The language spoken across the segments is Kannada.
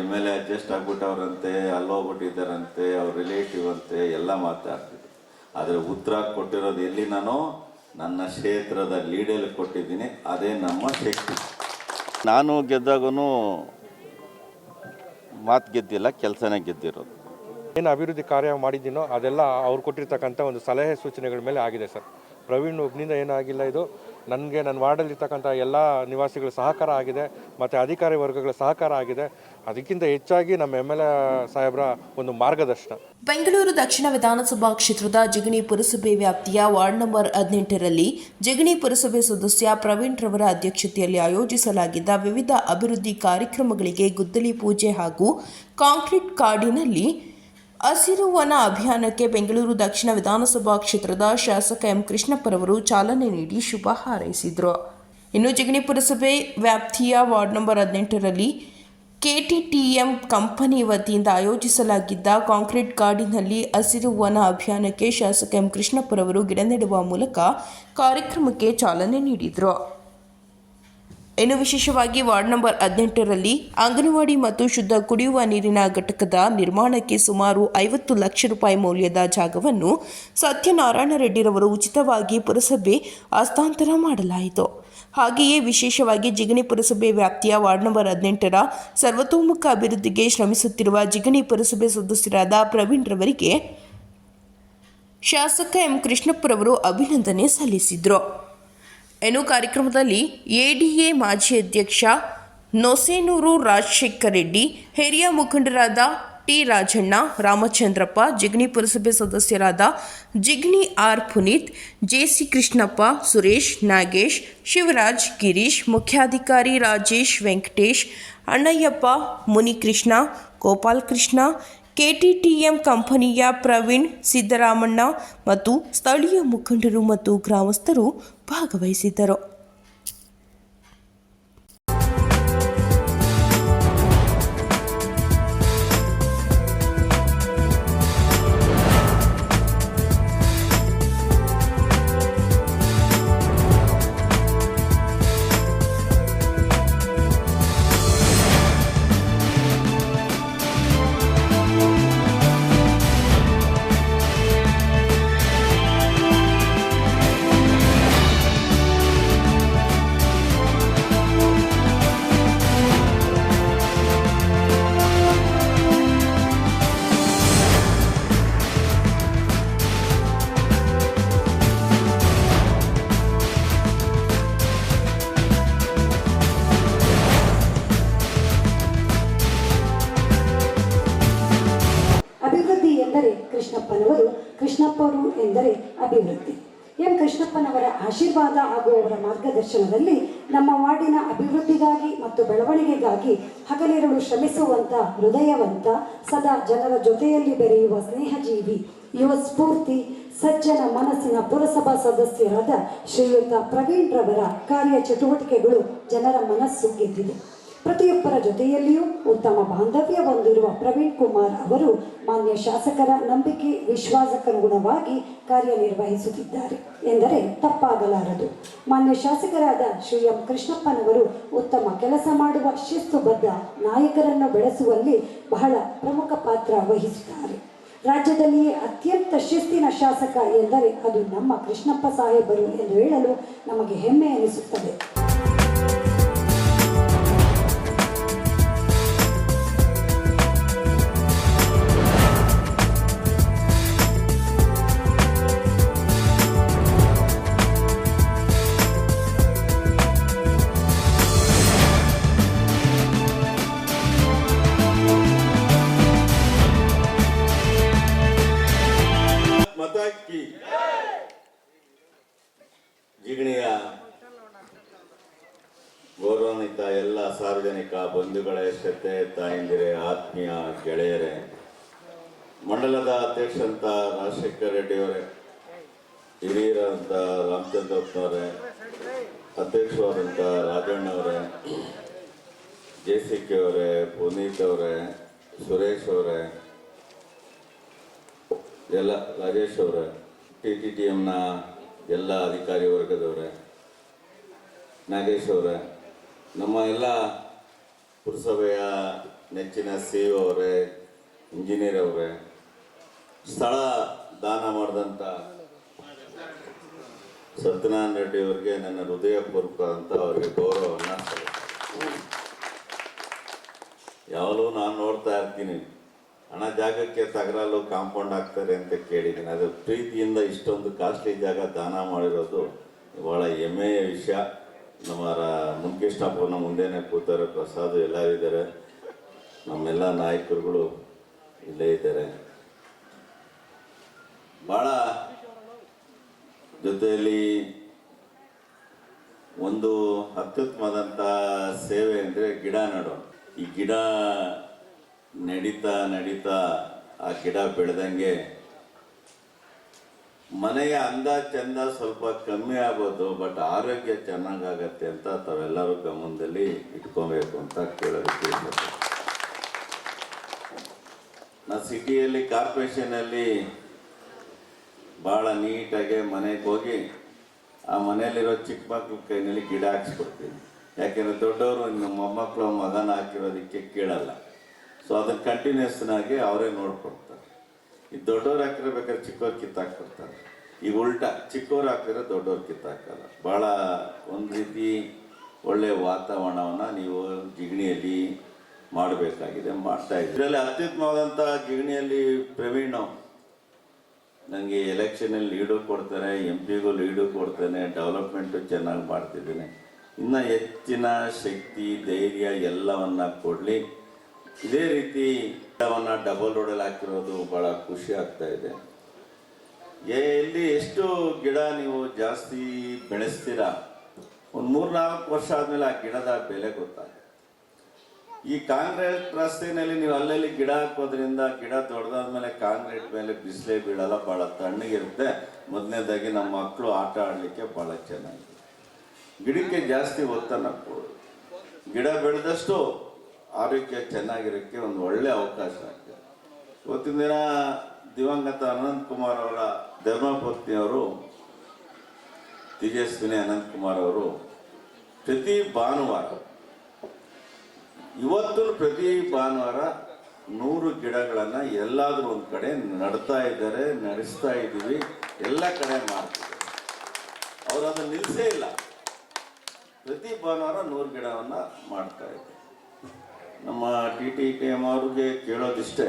ಎಂ ಎಲ್ ಎ ಅಡ್ಜಸ್ಟ್ ಆಗ್ಬಿಟ್ಟವ್ರಂತೆ ಅಲ್ಲೋಗ್ಬಿಟ್ಟಿದ್ದಾರಂತೆ ಅವ್ರ ರಿಲೇಟಿವ್ ಅಂತೆ, ಎಲ್ಲ ಮಾತಾಡ್ತಿದ್ರು. ಆದರೆ ಉತ್ತರ ಕೊಟ್ಟಿರೋದು ಎಲ್ಲಿ ನಾನು? ನನ್ನ ಕ್ಷೇತ್ರದ ಲೀಡಲ್ಲಿ ಕೊಟ್ಟಿದ್ದೀನಿ. ಅದೇ ನಮ್ಮ ಶಕ್ತಿ. ನಾನು ಗೆದ್ದಾಗೂ ಮಾತು ಗೆದ್ದಿಲ್ಲ, ಕೆಲಸನೇ ಗೆದ್ದಿರೋದು. ಏನು ಅಭಿವೃದ್ಧಿ ಕಾರ್ಯ ಮಾಡಿದ್ದೀನೋ ಅದೆಲ್ಲ ಅವ್ರು ಕೊಟ್ಟಿರ್ತಕ್ಕಂಥ ಒಂದು ಸಲಹೆ ಸೂಚನೆಗಳ ಮೇಲೆ ಆಗಿದೆ ಸರ್. ಪ್ರವೀಣ್ ಒಬ್ಬನಿಂದ ಏನಾಗಿಲ್ಲ ಇದು. ನನಗೆ ನನ್ನ ವಾರ್ಡಲ್ಲಿರ್ತಕ್ಕಂಥ ಎಲ್ಲ ನಿವಾಸಿಗಳ ಸಹಕಾರ ಆಗಿದೆ, ಮತ್ತು ಅಧಿಕಾರಿ ವರ್ಗಗಳ ಸಹಕಾರ ಆಗಿದೆ. ಅದಕ್ಕಿಂತ ಹೆಚ್ಚಾಗಿ ನಮ್ಮ ಎಂ ಎಲ್ ಎ ಸಾಹೇಬರ ಒಂದು ಮಾರ್ಗದರ್ಶನ. ಬೆಂಗಳೂರು ದಕ್ಷಿಣ ವಿಧಾನಸಭಾ ಕ್ಷೇತ್ರದ ಜಿಗಣಿ ಪುರಸಭೆ ವ್ಯಾಪ್ತಿಯ ವಾರ್ಡ್ ನಂಬರ್ ಹದಿನೆಂಟರಲ್ಲಿ ಜಿಗಣಿ ಪುರಸಭೆ ಸದಸ್ಯ ಪ್ರವೀಣ್ ರವರ ಅಧ್ಯಕ್ಷತೆಯಲ್ಲಿ ಆಯೋಜಿಸಲಾಗಿದ್ದ ವಿವಿಧ ಅಭಿವೃದ್ಧಿ ಕಾರ್ಯಕ್ರಮಗಳಿಗೆ ಗುದ್ದಲಿ ಪೂಜೆ ಹಾಗೂ ಕಾಂಕ್ರೀಟ್ ಕಾಡಿನಲ್ಲಿ ಹಸಿರು ವನ ಅಭಿಯಾನಕ್ಕೆ ಬೆಂಗಳೂರು ದಕ್ಷಿಣ ವಿಧಾನಸಭಾ ಕ್ಷೇತ್ರದ ಶಾಸಕ ಎಂ ಕೃಷ್ಣಪ್ಪರವರು ಚಾಲನೆ ನೀಡಿ ಶುಭ ಹಾರೈಸಿದರು. ಇನ್ನು ಜಿಗಣಿ ಪುರಸಭೆ ವ್ಯಾಪ್ತಿಯ ವಾರ್ಡ್ ನಂಬರ್ ಹದಿನೆಂಟರಲ್ಲಿ ಕೆಟಿಟಿಎಂ ಕಂಪನಿ ವತಿಯಿಂದ ಆಯೋಜಿಸಲಾಗಿದ್ದ ಕಾಂಕ್ರೀಟ್ ಕಾಡಿನಲ್ಲಿ ಹಸಿರು ವನ ಅಭಿಯಾನಕ್ಕೆ ಶಾಸಕ ಎಂ ಕೃಷ್ಣಪ್ಪರವರು ಗಿಡ ನೆಡುವ ಮೂಲಕ ಕಾರ್ಯಕ್ರಮಕ್ಕೆ ಚಾಲನೆ ನೀಡಿದರು. ಇನ್ನು ವಿಶೇಷವಾಗಿ ವಾರ್ಡ್ ನಂಬರ್ ಹದಿನೆಂಟರಲ್ಲಿ ಅಂಗನವಾಡಿ ಮತ್ತು ಶುದ್ಧ ಕುಡಿಯುವ ನೀರಿನ ಘಟಕದ ನಿರ್ಮಾಣಕ್ಕೆ ಸುಮಾರು ಐವತ್ತು ಲಕ್ಷ ರೂಪಾಯಿ ಮೌಲ್ಯದ ಜಾಗವನ್ನು ಸತ್ಯನಾರಾಯಣ ರೆಡ್ಡಿರವರು ಉಚಿತವಾಗಿ ಪುರಸಭೆ ಹಸ್ತಾಂತರ ಮಾಡಲಾಯಿತು. ಹಾಗೆಯೇ ವಿಶೇಷವಾಗಿ ಜಿಗಣಿ ಪುರಸಭೆ ವ್ಯಾಪ್ತಿಯ ವಾರ್ಡ್ ನಂಬರ್ ಹದಿನೆಂಟರ ಸರ್ವತೋಮುಖ ಅಭಿವೃದ್ಧಿಗೆ ಶ್ರಮಿಸುತ್ತಿರುವ ಜಿಗಣಿ ಪುರಸಭೆ ಸದಸ್ಯರಾದ ಪ್ರವೀಣ್ ರವರಿಗೆ ಶಾಸಕ ಎಂ ಕೃಷ್ಣಪ್ಪರವರು ಅಭಿನಂದನೆ ಸಲ್ಲಿಸಿದರು. ಎನ್ನು ಕಾರ್ಯಕ್ರಮದಲ್ಲಿ ಎಡಿಎ ಮಾಜಿ ಅಧ್ಯಕ್ಷ ನೊಸೇನೂರು ರಾಜಶೇಖರ್ ರೆಡ್ಡಿ, ಹಿರಿಯ ಮುಖಂಡರಾದ ಟಿ ರಾಜಣ್ಣ, ರಾಮಚಂದ್ರಪ್ಪ, ಜಿಗ್ನಿ ಪುರಸಭೆ ಸದಸ್ಯರಾದ ಜಿಗ್ನಿ ಆರ್ ಪುನೀತ್ ಜೆಸಿ ಕೃಷ್ಣಪ್ಪ, ಸುರೇಶ್, ನಾಗೇಶ್, ಶಿವರಾಜ್, ಗಿರೀಶ್, ಮುಖ್ಯಾಧಿಕಾರಿ ರಾಜೇಶ್ ವೆಂಕಟೇಶ್, ಅಣ್ಣಯ್ಯಪ್ಪ, ಮುನಿಕೃಷ್ಣ ಗೋಪಾಲ್ ಕೃಷ್ಣ ಕೆಟಿಟಿಎಂ ಕಂಪನಿಯ ಪ್ರವೀಣ್ ಸಿದ್ದರಾಮಣ್ಣ ಮತ್ತು ಸ್ಥಳೀಯ ಮುಖಂಡರು ಮತ್ತು ಗ್ರಾಮಸ್ಥರು ಭಾಗವಹಿಸಿದ್ದರು. ಆಶೀರ್ವಾದ ಹಾಗೂ ಅವರ ಮಾರ್ಗದರ್ಶನದಲ್ಲಿ ನಮ್ಮ ವಾರ್ಡಿನ ಅಭಿವೃದ್ಧಿಗಾಗಿ ಮತ್ತು ಬೆಳವಣಿಗೆಗಾಗಿ ಹಗಲಿರುಳು ಶ್ರಮಿಸುವಂತ ಹೃದಯವಂತ, ಸದಾ ಜನರ ಜೊತೆಯಲ್ಲಿ ಬೆರೆಯುವ ಸ್ನೇಹಜೀವಿ, ಯುವ ಸ್ಫೂರ್ತಿ, ಸಜ್ಜನ ಮನಸ್ಸಿನ ಪುರಸಭಾ ಸದಸ್ಯರಾದ ಶ್ರೀಯುತ ಪ್ರವೀಣ್ ರವರ ಕಾರ್ಯ ಚಟುವಟಿಕೆಗಳು ಜನರ ಮನಸ್ಸು ಗೆದ್ದಿದೆ. ಪ್ರತಿಯೊಬ್ಬರ ಜೊತೆಯಲ್ಲಿಯೂ ಉತ್ತಮ ಬಾಂಧವ್ಯ ಹೊಂದಿರುವ ಪ್ರವೀಣ್ ಕುಮಾರ್ ಅವರು ಮಾನ್ಯ ಶಾಸಕರ ನಂಬಿಕೆ, ವಿಶ್ವಾಸಕ್ಕನುಗುಣವಾಗಿ ಕಾರ್ಯನಿರ್ವಹಿಸುತ್ತಿದ್ದಾರೆ ಎಂದರೆ ತಪ್ಪಾಗಲಾರದು. ಮಾನ್ಯ ಶಾಸಕರಾದ ಶ್ರೀ ಎಂ ಕೃಷ್ಣಪ್ಪನವರು ಉತ್ತಮ ಕೆಲಸ ಮಾಡುವ ಶಿಸ್ತುಬದ್ಧ ನಾಯಕರನ್ನು ಬೆಳೆಸುವಲ್ಲಿ ಬಹಳ ಪ್ರಮುಖ ಪಾತ್ರ ವಹಿಸುತ್ತಾರೆ ರಾಜ್ಯದಲ್ಲಿಯೇ ಅತ್ಯಂತ ಶಿಸ್ತಿನ ಶಾಸಕ ಎಂದರೆ ಅದು ನಮ್ಮ ಕೃಷ್ಣಪ್ಪ ಸಾಹೇಬರು ಎಂದು ಹೇಳಲು ನಮಗೆ ಹೆಮ್ಮೆ ಎನಿಸುತ್ತದೆ. ಮತಕ್ಕಿ ಜಿಗಣಿಯ ಗೌರವಾನ್ವಿತ ಎಲ್ಲ ಸಾರ್ವಜನಿಕ ಬಂಧುಗಳೇ, ಶ್ರದ್ಧೆ, ತಾಯಂದಿರೆ, ಆತ್ಮೀಯ ಗೆಳೆಯರೇ, ಮಂಡಲದ ಅಧ್ಯಕ್ಷಂತ ರಾಜಶೇಖರ್ ರೆಡ್ಡಿ ಅವರೇ ಹಿರಿಯರಂತ ರಾಮಚಂದ್ರಪ್ಪನವರೇ ಅಧ್ಯಕ್ಷರಾದಂಥ ರಾಜಣ್ಣವರೇ ಜೆ ಸಿ ಕೆ ಅವರೇ, ಪುನೀತ್ ಅವರೇ, ಸುರೇಶ್ ಅವರೇ ಎಲ್ಲ ರಾಜೇಶ್ ಅವರೇ, ಟಿ ಟಿ ಟಿ ಎಮ್ನ ಎಲ್ಲ ಅಧಿಕಾರಿ ವರ್ಗದವರೇ, ನಾಗೇಶ್ ಅವರೇ, ನಮ್ಮ ಎಲ್ಲ ಪುರಸಭೆಯ ನೆಚ್ಚಿನ ಸಿ ಅವರೇ, ಇಂಜಿನಿಯರ್ ಅವರೇ, ಸ್ಥಳ ದಾನ ಮಾಡಿದಂಥ ಸತ್ಯನಾರಾಯಣ ರೆಡ್ಡಿ ಅವರಿಗೆ ನನ್ನ ಹೃದಯಪೂರ್ವಕ ಅಂತ ಅವರಿಗೆ ಗೌರವವನ್ನು. ಯಾವಾಗಲೂ ನಾನು ನೋಡ್ತಾ ಇರ್ತೀನಿ ಹಣ ಜಾಗಕ್ಕೆ ತಗರಲು ಕಾಂಪೌಂಡ್ ಆಗ್ತಾರೆ ಅಂತ ಕೇಳಿದ್ದೀನಿ. ಅದು ಪ್ರೀತಿಯಿಂದ ಇಷ್ಟೊಂದು ಕಾಸ್ಟ್ಲಿ ಜಾಗ ದಾನ ಮಾಡಿರೋದು ಭಾಳ ಹೆಮ್ಮೆಯ ವಿಷಯ. ನಮ್ಮ ಮುನ್ಕೃಷ್ಣಪ್ಪನ ಮುಂದೆನೇ ಕೂತಾರೆ, ಪ್ರಸಾದ್ ಎಲ್ಲರೂ ಇದ್ದಾರೆ. ನಮ್ಮೆಲ್ಲ ನಾಯಕರುಗಳು ಇಲ್ಲೇ ಇದ್ದಾರೆ. ಭಾಳ ಜೊತೆಯಲ್ಲಿ ಒಂದು ಅತ್ಯುತ್ತಮವಾದಂಥ ಸೇವೆ ಅಂದರೆ ಗಿಡ ನೆಡೋದು. ಈ ಗಿಡ ನಡೀತಾ ನಡೀತಾ ಆ ಗಿಡ ಬೆಳೆದಂಗೆ ಮನೆಯ ಅಂದ ಚಂದ ಸ್ವಲ್ಪ ಕಮ್ಮಿ ಆಗೋದು ಬಟ್ ಆರೋಗ್ಯ ಚೆನ್ನಾಗಾಗತ್ತೆ ಅಂತ ತಾವೆಲ್ಲರೂ ಗಮನದಲ್ಲಿ ಇಟ್ಕೊಬೇಕು ಅಂತ ಕೇಳೋದಕ್ಕೆ. ನಾ ಸಿಟಿಯಲ್ಲಿ, ಕಾರ್ಪೊರೇಷನಲ್ಲಿ ಭಾಳ ನೀಟಾಗಿ ಮನೆಗೆ ಹೋಗಿ ಆ ಮನೆಯಲ್ಲಿರೋ ಚಿಕ್ಕ ಮಕ್ಳ ಕೈನಲ್ಲಿ ಗಿಡ ಹಾಕ್ಸ್ಕೊಡ್ತೀವಿ ಯಾಕೆಂದ್ರೆ ದೊಡ್ಡವರು ನಮ್ಮ ಮೊಮ್ಮಕ್ಕಳು ಮಗನ ಹಾಕಿರೋದಕ್ಕೆ ಕೇಳಲ್ಲ ಸೊ ಅದನ್ನ ಕಂಟಿನ್ಯೂಸ್ನಾಗಿ ಅವರೇ ನೋಡ್ಕೊಡ್ತಾರೆ ಈ ದೊಡ್ಡವ್ರು ಹಾಕಿದ್ರೆ ಬೇಕಾದ್ರೆ ಚಿಕ್ಕವ್ರು ಕಿತ್ತಾಕ್ಬಿಡ್ತಾರೆ. ಈಗ ಉಲ್ಟಾ ಚಿಕ್ಕವ್ರು ಹಾಕಿದ್ರೆ ದೊಡ್ಡವ್ರು ಕಿತ್ತಾಕಲ್ಲ ಭಾಳ ಒಂದು ರೀತಿ ಒಳ್ಳೆ ವಾತಾವರಣವನ್ನು ನೀವು ಜಿಗಣಿಯಲ್ಲಿ ಮಾಡಬೇಕಾಗಿದೆ, ಮಾಡ್ತಾ ಇದ್ದೀವಿ ಇದರಲ್ಲಿ ಅತ್ಯುತ್ತಮವಾದಂಥ ಜಿಗಣಿಯಲ್ಲಿ ಪ್ರವೀಣ್ ನನಗೆ ಎಲೆಕ್ಷನಲ್ಲಿ ಲೀಡು ಕೊಡ್ತಾರೆ, ಎಂ ಪಿಗೂ ಲೀಡು ಕೊಡ್ತಾನೆ, ಡೆವಲಪ್ಮೆಂಟು ಚೆನ್ನಾಗಿ ಮಾಡ್ತಿದ್ದೀನಿ. ಇನ್ನು ಹೆಚ್ಚಿನ ಶಕ್ತಿ, ಧೈರ್ಯ ಎಲ್ಲವನ್ನ ಕೊಡಲಿ. ಇದೇ ರೀತಿ ಗಿಡವನ್ನು ಡಬಲ್ ರೋಡಲ್ಲಿ ಹಾಕಿರೋದು ಭಾಳ ಖುಷಿ ಆಗ್ತಾ ಇದೆ. ಎಲ್ಲಿ ಎಷ್ಟು ಗಿಡ ನೀವು ಜಾಸ್ತಿ ಬೆಳೆಸ್ತೀರಾ? ಒಂದು ಮೂರ್ನಾಲ್ಕು ವರ್ಷ ಆದಮೇಲೆ ಆ ಗಿಡದ ಬೆಲೆ ಗೊತ್ತಾಗುತ್ತೆ ಈ ಕಾಂಕ್ರೀಟ್ ರಸ್ತೆಯಲ್ಲಿ ನೀವು ಅಲ್ಲಲ್ಲಿ ಗಿಡ ಹಾಕೋದ್ರಿಂದ ಗಿಡ ದೊಡ್ಡದಾದ್ಮೇಲೆ ಕಾಂಕ್ರೀಟ್ ಮೇಲೆ ಬಿಸಿಲೇ ಬೀಳಲ್ಲ ಭಾಳ ತಣ್ಣಗಿರುತ್ತೆ. ಮೊದಲನೇದಾಗಿ ನಮ್ಮ ಮಕ್ಕಳು ಆಟ ಆಡಲಿಕ್ಕೆ ಭಾಳ ಚೆನ್ನಾಗಿದೆ. ಗಿಡಕ್ಕೆ ಜಾಸ್ತಿ ಒತ್ತನ್ನು ಕೊಡು. ಗಿಡ ಬೆಳೆದಷ್ಟು ಆರೋಗ್ಯ ಚೆನ್ನಾಗಿರೋಕ್ಕೆ ಒಂದು ಒಳ್ಳೆ ಅವಕಾಶ ಆಗ್ತದೆ. ಇವತ್ತಿನ ದಿನ ದಿವಂಗತ ಅನಂತ್ ಕುಮಾರ್ ಅವರ ಧರ್ಮಪತ್ನಿಯವರು, ತೇಜಸ್ವಿನಿ ಅನಂತ್ ಕುಮಾರ್ ಅವರು, ಪ್ರತಿ ಭಾನುವಾರ, ಇವತ್ತು ಪ್ರತಿ ಭಾನುವಾರ ನೂರು ಗಿಡಗಳನ್ನು ಎಲ್ಲಾದರೂ ಒಂದು ಕಡೆ ನಡ್ತಾ ಇದ್ದಾರೆ, ನಡೆಸ್ತಾ ಇದ್ದೀವಿ, ಎಲ್ಲ ಕಡೆ ಮಾಡ್ತಿದ್ದಾರೆ ಅವರು ಅದನ್ನು ನಿಲ್ಲಿಸೇ ಇಲ್ಲ. ಪ್ರತಿ ಭಾನುವಾರ ನೂರು ಗಿಡವನ್ನು ಮಾಡ್ತಾ ಇದ್ದಾರೆ. ನಮ್ಮ ಟಿ ಟಿ ಕೆ ಎಂ ಅವ್ರಿಗೆ ಕೇಳೋದಿಷ್ಟೇ,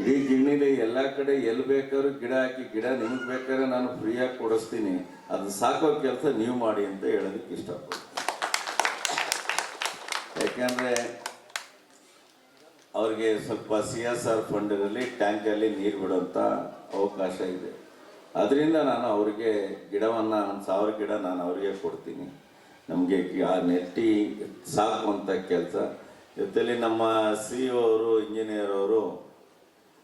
ಇಡೀ ಗಿಣ್ಣಿಲಿ ಎಲ್ಲ ಕಡೆ ಎಲ್ಲಿ ಬೇಕಾದ್ರೂ ಗಿಡ ಹಾಕಿ, ಗಿಡ ನಿಮಗೆ ಬೇಕಾದ್ರೆ ನಾನು ಫ್ರೀಯಾಗಿ ಕೊಡಿಸ್ತೀನಿ, ಅದು ಸಾಕೋ ಕೆಲಸ ನೀವು ಮಾಡಿ ಅಂತ ಹೇಳೋದಕ್ಕೆ ಇಷ್ಟಪಡ್ತೀನಿ. ಯಾಕೆಂದರೆ ಅವ್ರಿಗೆ ಸ್ವಲ್ಪ ಸಿ ಎಸ್ ಆರ್ ಫಂಡಲ್ಲಿ ಟ್ಯಾಂಕಲ್ಲಿ ನೀರು ಬಿಡೋಂಥ ಅವಕಾಶ ಇದೆ. ಅದರಿಂದ ನಾನು ಅವರಿಗೆ ಗಿಡವನ್ನು ಒಂದು ಸಾವಿರ ಗಿಡ ನಾನು ಅವರಿಗೆ ಕೊಡ್ತೀನಿ. ನಮಗೆ ಆ ನೆಟ್ಟಿ ಸಾಕುವಂಥ ಕೆಲಸ. ಜೊತೆಲಿ ನಮ್ಮ ಸಿ ಅವರು ಇಂಜಿನಿಯರ್ ಅವರು,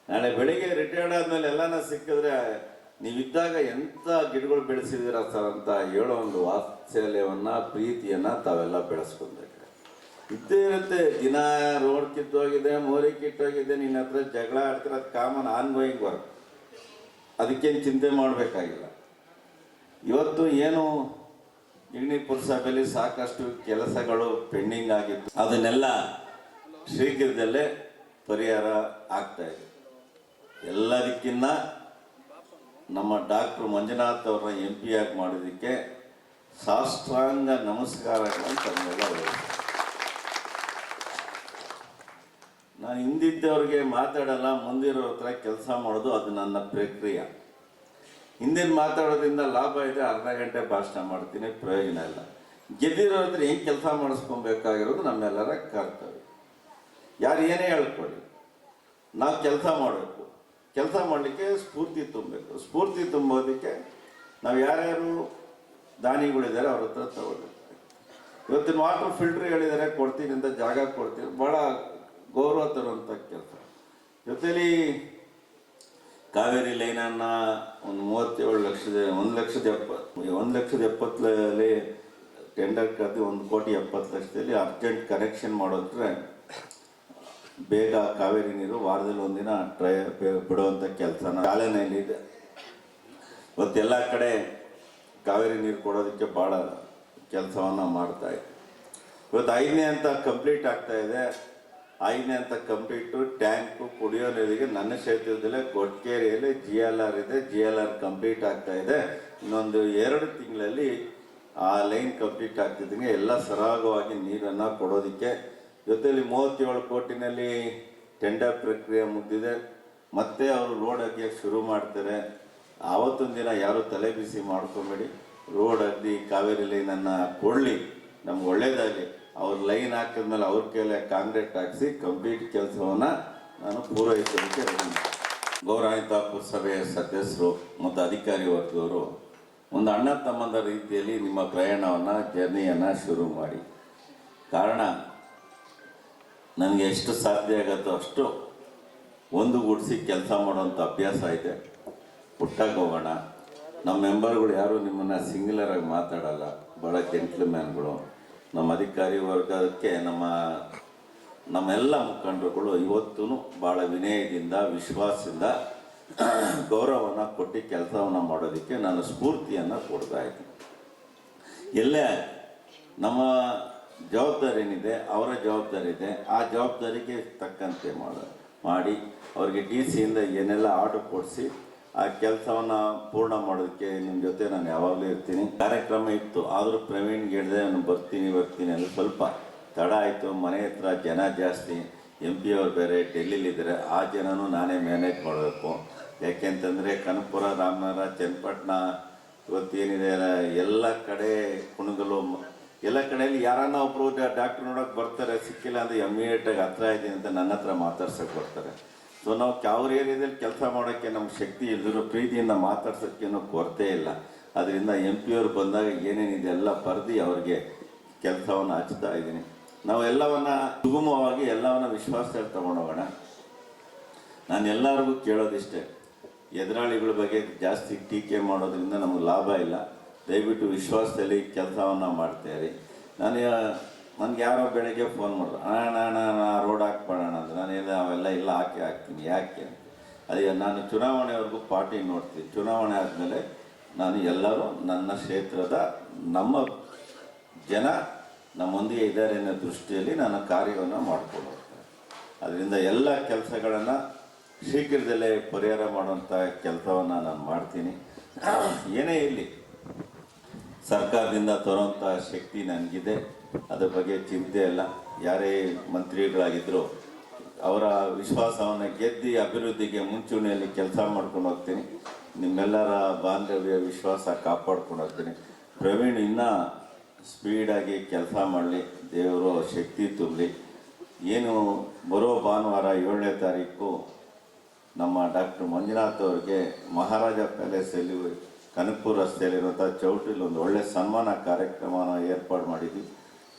ನಾಳೆ ಬೆಳಿಗ್ಗೆ ರಿಟೈರ್ಡ್ ಆದಮೇಲೆ ಎಲ್ಲಾನ ಸಿಕ್ಕಿದ್ರೆ ನೀವಿದ್ದಾಗ ಎಂಥ ಗಿಡಗಳು ಬೆಳೆಸಿದ್ದೀರ ಸರ್ ಅಂತ ಹೇಳೋ ಒಂದು ವಾತ್ಸಲ್ಯವನ್ನು, ಪ್ರೀತಿಯನ್ನು ತಾವೆಲ್ಲ ಬೆಳೆಸ್ಕೊಬೇಕು ಇದ್ದೇ ಇರುತ್ತೆ, ದಿನ ರೋಡ್ ಕಿತ್ತೋಗಿದೆ, ಮೋರಿ ಕಿತ್ತೋಗಿದೆ, ನಿನ್ನ ಹತ್ರ ಜಗಳ ಆಡ್ತಿರೋದು ಕಾಮನ್ ಆನ್ ಗೋಯಿಂಗ್ ವರ್ಕ್ ಅದಕ್ಕೇನು ಚಿಂತೆ ಮಾಡಬೇಕಾಗಿಲ್ಲ. ಇವತ್ತು ಏನು ಇಗ್ನಿ ಪುರಸಭೆಯಲ್ಲಿ ಸಾಕಷ್ಟು ಕೆಲಸಗಳು ಪೆಂಡಿಂಗ್ ಆಗಿತ್ತು. ಅದನ್ನೆಲ್ಲ ಶೀಘ್ರದಲ್ಲೇ ಪರಿಹಾರ ಆಗ್ತಾ ಇದೆ. ಎಲ್ಲದಕ್ಕಿಂತ ನಮ್ಮ ಡಾಕ್ಟರ್ ಮಂಜುನಾಥ್ ಅವರ ಎಂ ಪಿ ಆಗಿ ಮಾಡೋದಕ್ಕೆ ಸಾಷ್ಟಾಂಗ ನಮಸ್ಕಾರಗಳನ್ನು ತಮ್ಮೆಲ್ಲ. ನಾನು ಹಿಂದಿದ್ದವ್ರಿಗೆ ಮಾತಾಡಲ್ಲ ಮುಂದಿರೋ ಹತ್ರ ಕೆಲಸ ಮಾಡೋದು ಅದು ನನ್ನ ಪ್ರಕ್ರಿಯೆ. ಹಿಂದಿನ ಮಾತಾಡೋದ್ರಿಂದ ಲಾಭ ಇದೆ, ಅರ್ಧ ಗಂಟೆ ಭಾಷಣ ಮಾಡ್ತೀನಿ, ಪ್ರಯೋಜನ ಇಲ್ಲ. ಗೆದ್ದಿರೋದ್ರೆ ಹೆಂಗೆ ಕೆಲಸ ಮಾಡಿಸ್ಕೊಬೇಕಾಗಿರೋದು ನಮ್ಮೆಲ್ಲರ ಕರ್ತವ್ಯ. ಯಾರು ಏನೇ ಹೇಳ್ಕೊಳ್ಳಿ, ನಾವು ಕೆಲಸ ಮಾಡಬೇಕು. ಕೆಲಸ ಮಾಡಲಿಕ್ಕೆ ಸ್ಫೂರ್ತಿ ತುಂಬಬೇಕು. ಸ್ಫೂರ್ತಿ ತುಂಬೋದಕ್ಕೆ ನಾವು ಯಾರ್ಯಾರು ದಾನಿಗಳಿದ್ದಾರೆ ಅವ್ರ ಹತ್ರ ತಗೊಳ್ಬೇಕು ಇವತ್ತಿನ ವಾಟರ್ ಫಿಲ್ಟರ್ ಹೇಳಿದರೆ ಕೊಡ್ತೀನಿ ಅಂತ ಜಾಗ ಕೊಡ್ತೀನಿ. ಭಾಳ ಗೌರವ ತರುವಂಥ ಕೆಲಸ. ಜೊತೆಲಿ ಕಾವೇರಿ ಲೈನನ್ನು ಒಂದು ಮೂವತ್ತೇಳು ಲಕ್ಷದ, ಒಂದು ಲಕ್ಷದ ಎಪ್ಪತ್ತು ಒಂದು ಲಕ್ಷದ ಎಪ್ಪತ್ತರಲ್ಲಿ ಟೆಂಡರ್ ಕರೆದು ಒಂದು ಕೋಟಿ ಎಪ್ಪತ್ತು ಲಕ್ಷದಲ್ಲಿ ಅರ್ಜೆಂಟ್ ಕನೆಕ್ಷನ್ ಮಾಡೋದ್ರೆ ಬೇಗ ಕಾವೇರಿ ನೀರು ವಾರದಲ್ಲಿ ಒಂದಿನ ಟ್ರೈ ಬಿಡುವಂಥ ಕೆಲಸನ ಇದೆ. ಇವತ್ತೆಲ್ಲ ಕಡೆ ಕಾವೇರಿ ನೀರು ಕೊಡೋದಕ್ಕೆ ಭಾಳ ಕೆಲಸವನ್ನು ಮಾಡ್ತಾಯಿದೆ ಇವತ್ತು ಐದನೇ ಅಂತ ಕಂಪ್ಲೀಟ್ ಆಗ್ತಾ ಐದನೇ ಅಂತ ಕಂಪ್ಲೀಟು ಟ್ಯಾಂಕು ಕುಡಿಯೋ ನೀರಿಗೆ ನನ್ನ ಕ್ಷೇತ್ರದಲ್ಲೇ ಕೊಟ್ಕೇರಿಯಲ್ಲಿ ಜಿ ಎಲ್ ಆರ್ ಇದೆ. ಜಿ ಎಲ್ ಆರ್ ಕಂಪ್ಲೀಟ್ ಆಗ್ತಾ ಇದೆ. ಇನ್ನೊಂದು ಎರಡು ತಿಂಗಳಲ್ಲಿ ಆ ಲೈನ್ ಕಂಪ್ಲೀಟ್ ಆಗ್ತಿದ್ದಂಗೆ ಎಲ್ಲ ಸರಾಗವಾಗಿ ನೀರನ್ನು ಕೊಡೋದಕ್ಕೆ. ಜೊತೆಯಲ್ಲಿ ಮೂವತ್ತೇಳು ಕೋಟಿನಲ್ಲಿ ಟೆಂಡರ್ ಪ್ರಕ್ರಿಯೆ ಮುಗಿದಿದೆ. ಮತ್ತೆ ಅವರು ರೋಡ್ ಅಗ್ಯಕ್ಕೆ ಶುರು ಮಾಡ್ತಾರೆ. ಆವತ್ತೊಂದು ದಿನ ಯಾರು ತಲೆ ಬಿಸಿ ಮಾಡ್ಕೊಬೇಡಿ. ರೋಡ್ ಅಗ್ದಿ ಕಾವೇರಿ ಲೈನನ್ನು ಕೊಡಲಿ. ನಮ್ಗೆ ಒಳ್ಳೇದಾಗಲಿ. ಅವ್ರ ಲೈನ್ ಹಾಕಿದ್ಮೇಲೆ ಅವ್ರ ಕೈಲೇ ಕಾಂಕ್ರೀಟ್ ಹಾಕಿಸಿ ಕಂಪ್ಲೀಟ್ ಕೆಲಸವನ್ನು ನಾನು ಪೂರೈಸೋದಕ್ಕೆ ಗೌರವಾನ್ವಿತ ಪುರಸಭೆಯ ಸದಸ್ಯರು ಮತ್ತು ಅಧಿಕಾರಿ ವರ್ಗದವರು ಒಂದು ಅಣ್ಣ ತಮ್ಮಂದ ರೀತಿಯಲ್ಲಿ ನಿಮ್ಮ ಪ್ರಯಾಣವನ್ನು ಜರ್ನಿಯನ್ನು ಶುರು ಮಾಡಿ. ಕಾರಣ, ನನಗೆ ಎಷ್ಟು ಸಾಧ್ಯ ಆಗುತ್ತೋ ಅಷ್ಟು ಒಂದುಗೂಡಿಸಿ ಕೆಲಸ ಮಾಡುವಂಥ ಅಭ್ಯಾಸ ಇದೆ. ಪುಟ್ಟಾಗಿ ಹೋಗೋಣ. ನಮ್ಮ ಮೆಂಬರ್ಗಳು ಯಾರು ನಿಮ್ಮನ್ನು ಸಿಂಗ್ಯುಲರಾಗಿ ಮಾತಾಡೋಲ್ಲ. ಭಾಳ ಮ್ಯಾನ್ಗಳು ನಮ್ಮ ಅಧಿಕಾರಿ ವರ್ಗಕ್ಕೆ ನಮ್ಮ, ನಮ್ಮೆಲ್ಲ ಮುಖಂಡರುಗಳು ಇವತ್ತೂ ಭಾಳ ವಿನಯದಿಂದ, ವಿಶ್ವಾಸದಿಂದ ಗೌರವವನ್ನು ಕೊಟ್ಟು ಕೆಲಸವನ್ನು ಮಾಡೋದಕ್ಕೆ ನಾನು ಸ್ಫೂರ್ತಿಯನ್ನು ಕೊಡ್ತಾ ಇದ್ದೀನಿ. ಎಲ್ಲೇ ನಮ್ಮ ಜವಾಬ್ದಾರಿ ಏನಿದೆ ಅವರ ಜವಾಬ್ದಾರಿ ಇದೆ ಆ ಜವಾಬ್ದಾರಿಗೆ ತಕ್ಕಂತೆ ಮಾಡಿ ಅವರಿಗೆ ಡಿ ಸಿಯಿಂದ ಏನೆಲ್ಲ ಆರ್ಡರ್ ಕೊಡಿಸಿ ಆ ಕೆಲಸವನ್ನು ಪೂರ್ಣ ಮಾಡೋದಕ್ಕೆ ನಿಮ್ಮ ಜೊತೆ ನಾನು ಯಾವಾಗಲೂ ಇರ್ತೀನಿ. ಕಾರ್ಯಕ್ರಮ ಇತ್ತು, ಆದರೂ ಪ್ರವೀಣ್ ಹೇಳಿದೆ ನಾನು ಬರ್ತೀನಿ ಬರ್ತೀನಿ ಅಂದ್ರೆ ಸ್ವಲ್ಪ ತಡ ಆಯಿತು. ಮನೆ ಹತ್ರ ಜನ ಜಾಸ್ತಿ ಎಂ ಪಿ ಅವ್ರು ಬೇರೆ ಡೆಲ್ಲಿಲಿದ್ದಾರೆ ಆ ಜನನೂ ನಾನೇ ಮ್ಯಾನೇಜ್ ಮಾಡಬೇಕು. ಯಾಕೆಂತಂದರೆ ಕನಪುರ ರಾಮನಗರ, ಚನ್ನಪಟ್ಟಣ ಇವತ್ತೇನಿದೆ ಎಲ್ಲ ಕಡೆ ಕುಣಗಲು, ಎಲ್ಲ ಕಡೆಯಲ್ಲಿ ಯಾರನ್ನ ಒಬ್ರು ಡಾಕ್ಟರ್ ನೋಡೋಕೆ ಬರ್ತಾರೆ, ಸಿಕ್ಕಿಲ್ಲ ಅಂದರೆ ಇಮಿಡಿಯೇಟಾಗಿ ಹತ್ರ ಇದ್ದೀನಿ ಅಂತ ನನ್ನ ಹತ್ರ ಮಾತಾಡ್ಸೋಕೆ ಬರ್ತಾರೆ. ಸೊ ನಾವು ಯಾವ ಏರಿಯಾದಲ್ಲಿ ಕೆಲಸ ಮಾಡೋಕ್ಕೆ ನಮ್ಮ ಶಕ್ತಿ ಇಲ್ದಿರೋ ಪ್ರೀತಿಯಿಂದ ಮಾತಾಡ್ಸೋಕ್ಕೇನೂ ಕೊರತೆ ಇಲ್ಲ. ಅದರಿಂದ ಎಂ ಪಿ ಅವರು ಬಂದಾಗ ಏನೇನಿದೆ ಎಲ್ಲ ಬರೆದು ಅವ್ರಿಗೆ ಕೆಲಸವನ್ನು ಹಚ್ತಾ ಇದ್ದೀನಿ. ನಾವು ಎಲ್ಲವನ್ನ ಸುಗಮವಾಗಿ, ಎಲ್ಲವನ್ನ ವಿಶ್ವಾಸದಲ್ಲಿ ತಗೊಂಡೋಗೋಣ. ನಾನು ಎಲ್ಲರಿಗೂ ಕೇಳೋದಿಷ್ಟೇ, ಎದುರಾಳಿಗಳ ಬಗ್ಗೆ ಜಾಸ್ತಿ ಟೀಕೆ ಮಾಡೋದ್ರಿಂದ ನಮಗೆ ಲಾಭ ಇಲ್ಲ. ದಯವಿಟ್ಟು ವಿಶ್ವಾಸದಲ್ಲಿ ಕೆಲಸವನ್ನು ಮಾಡ್ತಾಯಿರಿ ನಾನು ನನಗೆ ಯಾರೋ ಬೆಳಗ್ಗೆ ಫೋನ್ ಮಾಡಿದ್ರು, ಅಣ್ಣ ಅಣ್ಣ ರೋಡ್ ಹಾಕ್ಬೇಡಣ ಅಂತ. ನಾನು ಇಲ್ಲ ಅವೆಲ್ಲ ಇಲ್ಲ, ಹಾಕಿ, ಹಾಕ್ತೀನಿ, ಯಾಕೆ? ಅದೇ, ನಾನು ಚುನಾವಣೆವರೆಗೂ ಪಾರ್ಟಿ ನೋಡ್ತೀನಿ. ಚುನಾವಣೆ ಆದಮೇಲೆ ನಾನು ಎಲ್ಲರೂ ನನ್ನ ಕ್ಷೇತ್ರದ, ನಮ್ಮ ಜನ ನಮ್ಮೊಂದಿಗೆ ಇದ್ದಾರೆ ಅನ್ನೋ ದೃಷ್ಟಿಯಲ್ಲಿ ನಾನು ಕಾರ್ಯವನ್ನು ಮಾಡ್ಕೊಂಡು ಹೋಗ್ತೇನೆ ಅದರಿಂದ ಎಲ್ಲ ಕೆಲಸಗಳನ್ನು ಶೀಘ್ರದಲ್ಲೇ ಪರಿಹಾರ ಮಾಡುವಂಥ ಕೆಲಸವನ್ನು ನಾನು ಮಾಡ್ತೀನಿ. ಏನೇ ಇರಲಿ, ಸರ್ಕಾರದಿಂದ ತರುವಂಥ ಶಕ್ತಿ ನನಗಿದೆ. ಅದ್ರ ಬಗ್ಗೆ ಚಿಂತೆ ಇಲ್ಲ. ಯಾರೇ ಮಂತ್ರಿಗಳಾಗಿದ್ದರು ಅವರ ವಿಶ್ವಾಸವನ್ನು ಗೆದ್ದು ಅಭಿವೃದ್ಧಿಗೆ ಮುಂಚೂಣಿಯಲ್ಲಿ ಕೆಲಸ ಮಾಡ್ಕೊಂಡು ಹೋಗ್ತೀನಿ. ನಿಮ್ಮೆಲ್ಲರ ಬಾಂಧವ್ಯ, ವಿಶ್ವಾಸ ಕಾಪಾಡ್ಕೊಂಡು ಹೋಗ್ತೀನಿ. ಪ್ರವೀಣ್, ಇನ್ನೂ ಸ್ಪೀಡಾಗಿ ಕೆಲಸ ಮಾಡಲಿ. ದೇವರು ಶಕ್ತಿ ತುಂಬಲಿ. ಏನು ಬರೋ ಭಾನುವಾರ ಏಳನೇ ತಾರೀಕು ನಮ್ಮ ಡಾಕ್ಟರ್ ಮಂಜುನಾಥ್ ಅವ್ರಿಗೆ ಮಹಾರಾಜ ಪ್ಯಾಲೇಸಲ್ಲಿ ಕನಕಪುರ ರಸ್ತೆಯಲ್ಲಿರುವಂಥ ಚೌಟ್ರಿಲಿ ಒಂದು ಒಳ್ಳೆಯ ಸನ್ಮಾನ ಕಾರ್ಯಕ್ರಮನ ಏರ್ಪಾಡು ಮಾಡಿದ್ವಿ.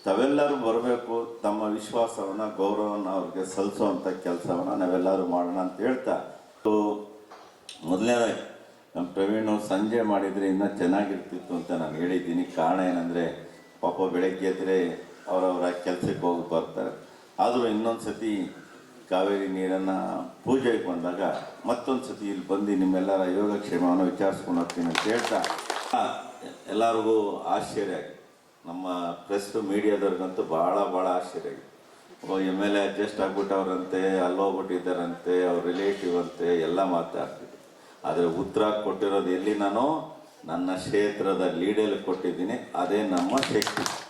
ತಾವೆಲ್ಲರೂ ಬರಬೇಕು, ತಮ್ಮ ವಿಶ್ವಾಸವನ್ನು, ಗೌರವವನ್ನು ಅವ್ರಿಗೆ ಸಲ್ಲಿಸುವಂಥ ಕೆಲಸವನ್ನು ನಾವೆಲ್ಲರೂ ಮಾಡೋಣ ಅಂತ ಹೇಳ್ತಾ. ಸೊ ಮೊದಲನೇದಾಗಿ, ನಮ್ಮ ಪ್ರವೀಣ್ ಸಂಜೆ ಮಾಡಿದರೆ ಇನ್ನೂ ಚೆನ್ನಾಗಿರ್ತಿತ್ತು ಅಂತ ನಾನು ಹೇಳಿದ್ದೀನಿ. ಕಾರಣ ಏನಂದರೆ, ಪಾಪ ಬೆಳಗ್ಗೆ ಎದ್ದರೆ ಅವರವರ ಕೆಲಸಕ್ಕೆ ಹೋಗಿ ಬರ್ತಾರೆ. ಆದರೂ ಇನ್ನೊಂದು ಸತಿ ಕಾವೇರಿ ನೀರನ್ನು ಪೂಜೆಗೆ ಬಂದಾಗ ಮತ್ತೊಂದು ಸತಿ ಇಲ್ಲಿ ಬಂದು ನಿಮ್ಮೆಲ್ಲರ ಯೋಗಕ್ಷೇಮವನ್ನು ವಿಚಾರಿಸ್ಕೊಂಡು ಹೋಗ್ತೀನಿ ಅಂತ ಹೇಳ್ತಾ. ಎಲ್ಲರಿಗೂ ಆಶ್ಚರ್ಯ ನಮ್ಮ ಪ್ರೆಸ್ ಮೀಡಿಯಾದವ್ರಿಗಂತೂ ಭಾಳ ಭಾಳ ಆಶ್ಚರ್ಯ ಓ ಎಂ ಎಲ್ ಎ ಅಡ್ಜಸ್ಟ್ ಆಗ್ಬಿಟ್ಟವ್ರಂತೆ, ಅಲ್ಲೋಗ್ಬಿಟ್ಟಿದ್ದಾರಂತೆ, ಅವ್ರ ರಿಲೇಟಿವ್ ಅಂತೆ, ಎಲ್ಲ ಮಾತಾಡ್ತಿದ್ರು ಆದರೆ ಉತ್ತರ ಕೊಟ್ಟಿರೋದು ಎಲ್ಲಿ ನಾನು? ನನ್ನ ಕ್ಷೇತ್ರದ ಲೀಡಲ್ಲಿ ಕೊಟ್ಟಿದ್ದೀನಿ. ಅದೇ ನಮ್ಮ ಶಕ್ತಿ.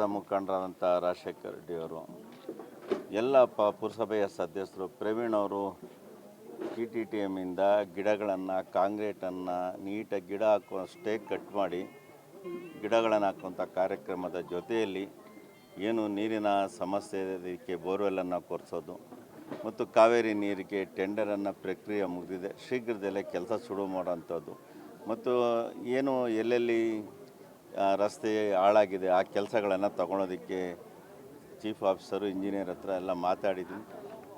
ಪಕ್ಷದ ಮುಖಂಡರಾದಂಥ ರಾಜಶೇಖರ್ ರೆಡ್ಡಿಯವರು ಎಲ್ಲ ಪ ಪುರಸಭೆಯ ಸದಸ್ಯರು ಪ್ರವೀಣ್ ಅವರು ಟಿ ಟಿ ಟಿ ಎಮ್ಮಿಂದ ಗಿಡಗಳನ್ನು, ಕಾಂಕ್ರೀಟನ್ನು ನೀಟಾಗಿ ಗಿಡ ಹಾಕುವ ಸ್ಟೇಕ್ ಕಟ್ ಮಾಡಿ ಗಿಡಗಳನ್ನು ಹಾಕುವಂಥ ಕಾರ್ಯಕ್ರಮದ ಜೊತೆಯಲ್ಲಿ ಏನು ನೀರಿನ ಸಮಸ್ಯೆ ಇದಕ್ಕೆ ಬೋರ್ವೆಲ್ಲನ್ನು ಕೊರೆಸೋದು ಮತ್ತು ಕಾವೇರಿ ನೀರಿಗೆ ಟೆಂಡರನ್ನು ಪ್ರಕ್ರಿಯೆ ಮುಗಿದಿದೆ. ಶೀಘ್ರದಲ್ಲೇ ಕೆಲಸ ಶುರು ಮಾಡೋವಂಥದ್ದು. ಮತ್ತು ಏನು ಎಲ್ಲೆಲ್ಲಿ ರಸ್ತೆ ಹಾಳಾಗಿದೆ. ಆ ಕೆಲಸಗಳನ್ನು ತಗೊಳೋದಕ್ಕೆ ಚೀಫ್ ಆಫೀಸರು ಇಂಜಿನಿಯರ್ ಹತ್ರ ಎಲ್ಲ ಮಾತಾಡಿದ್ವಿ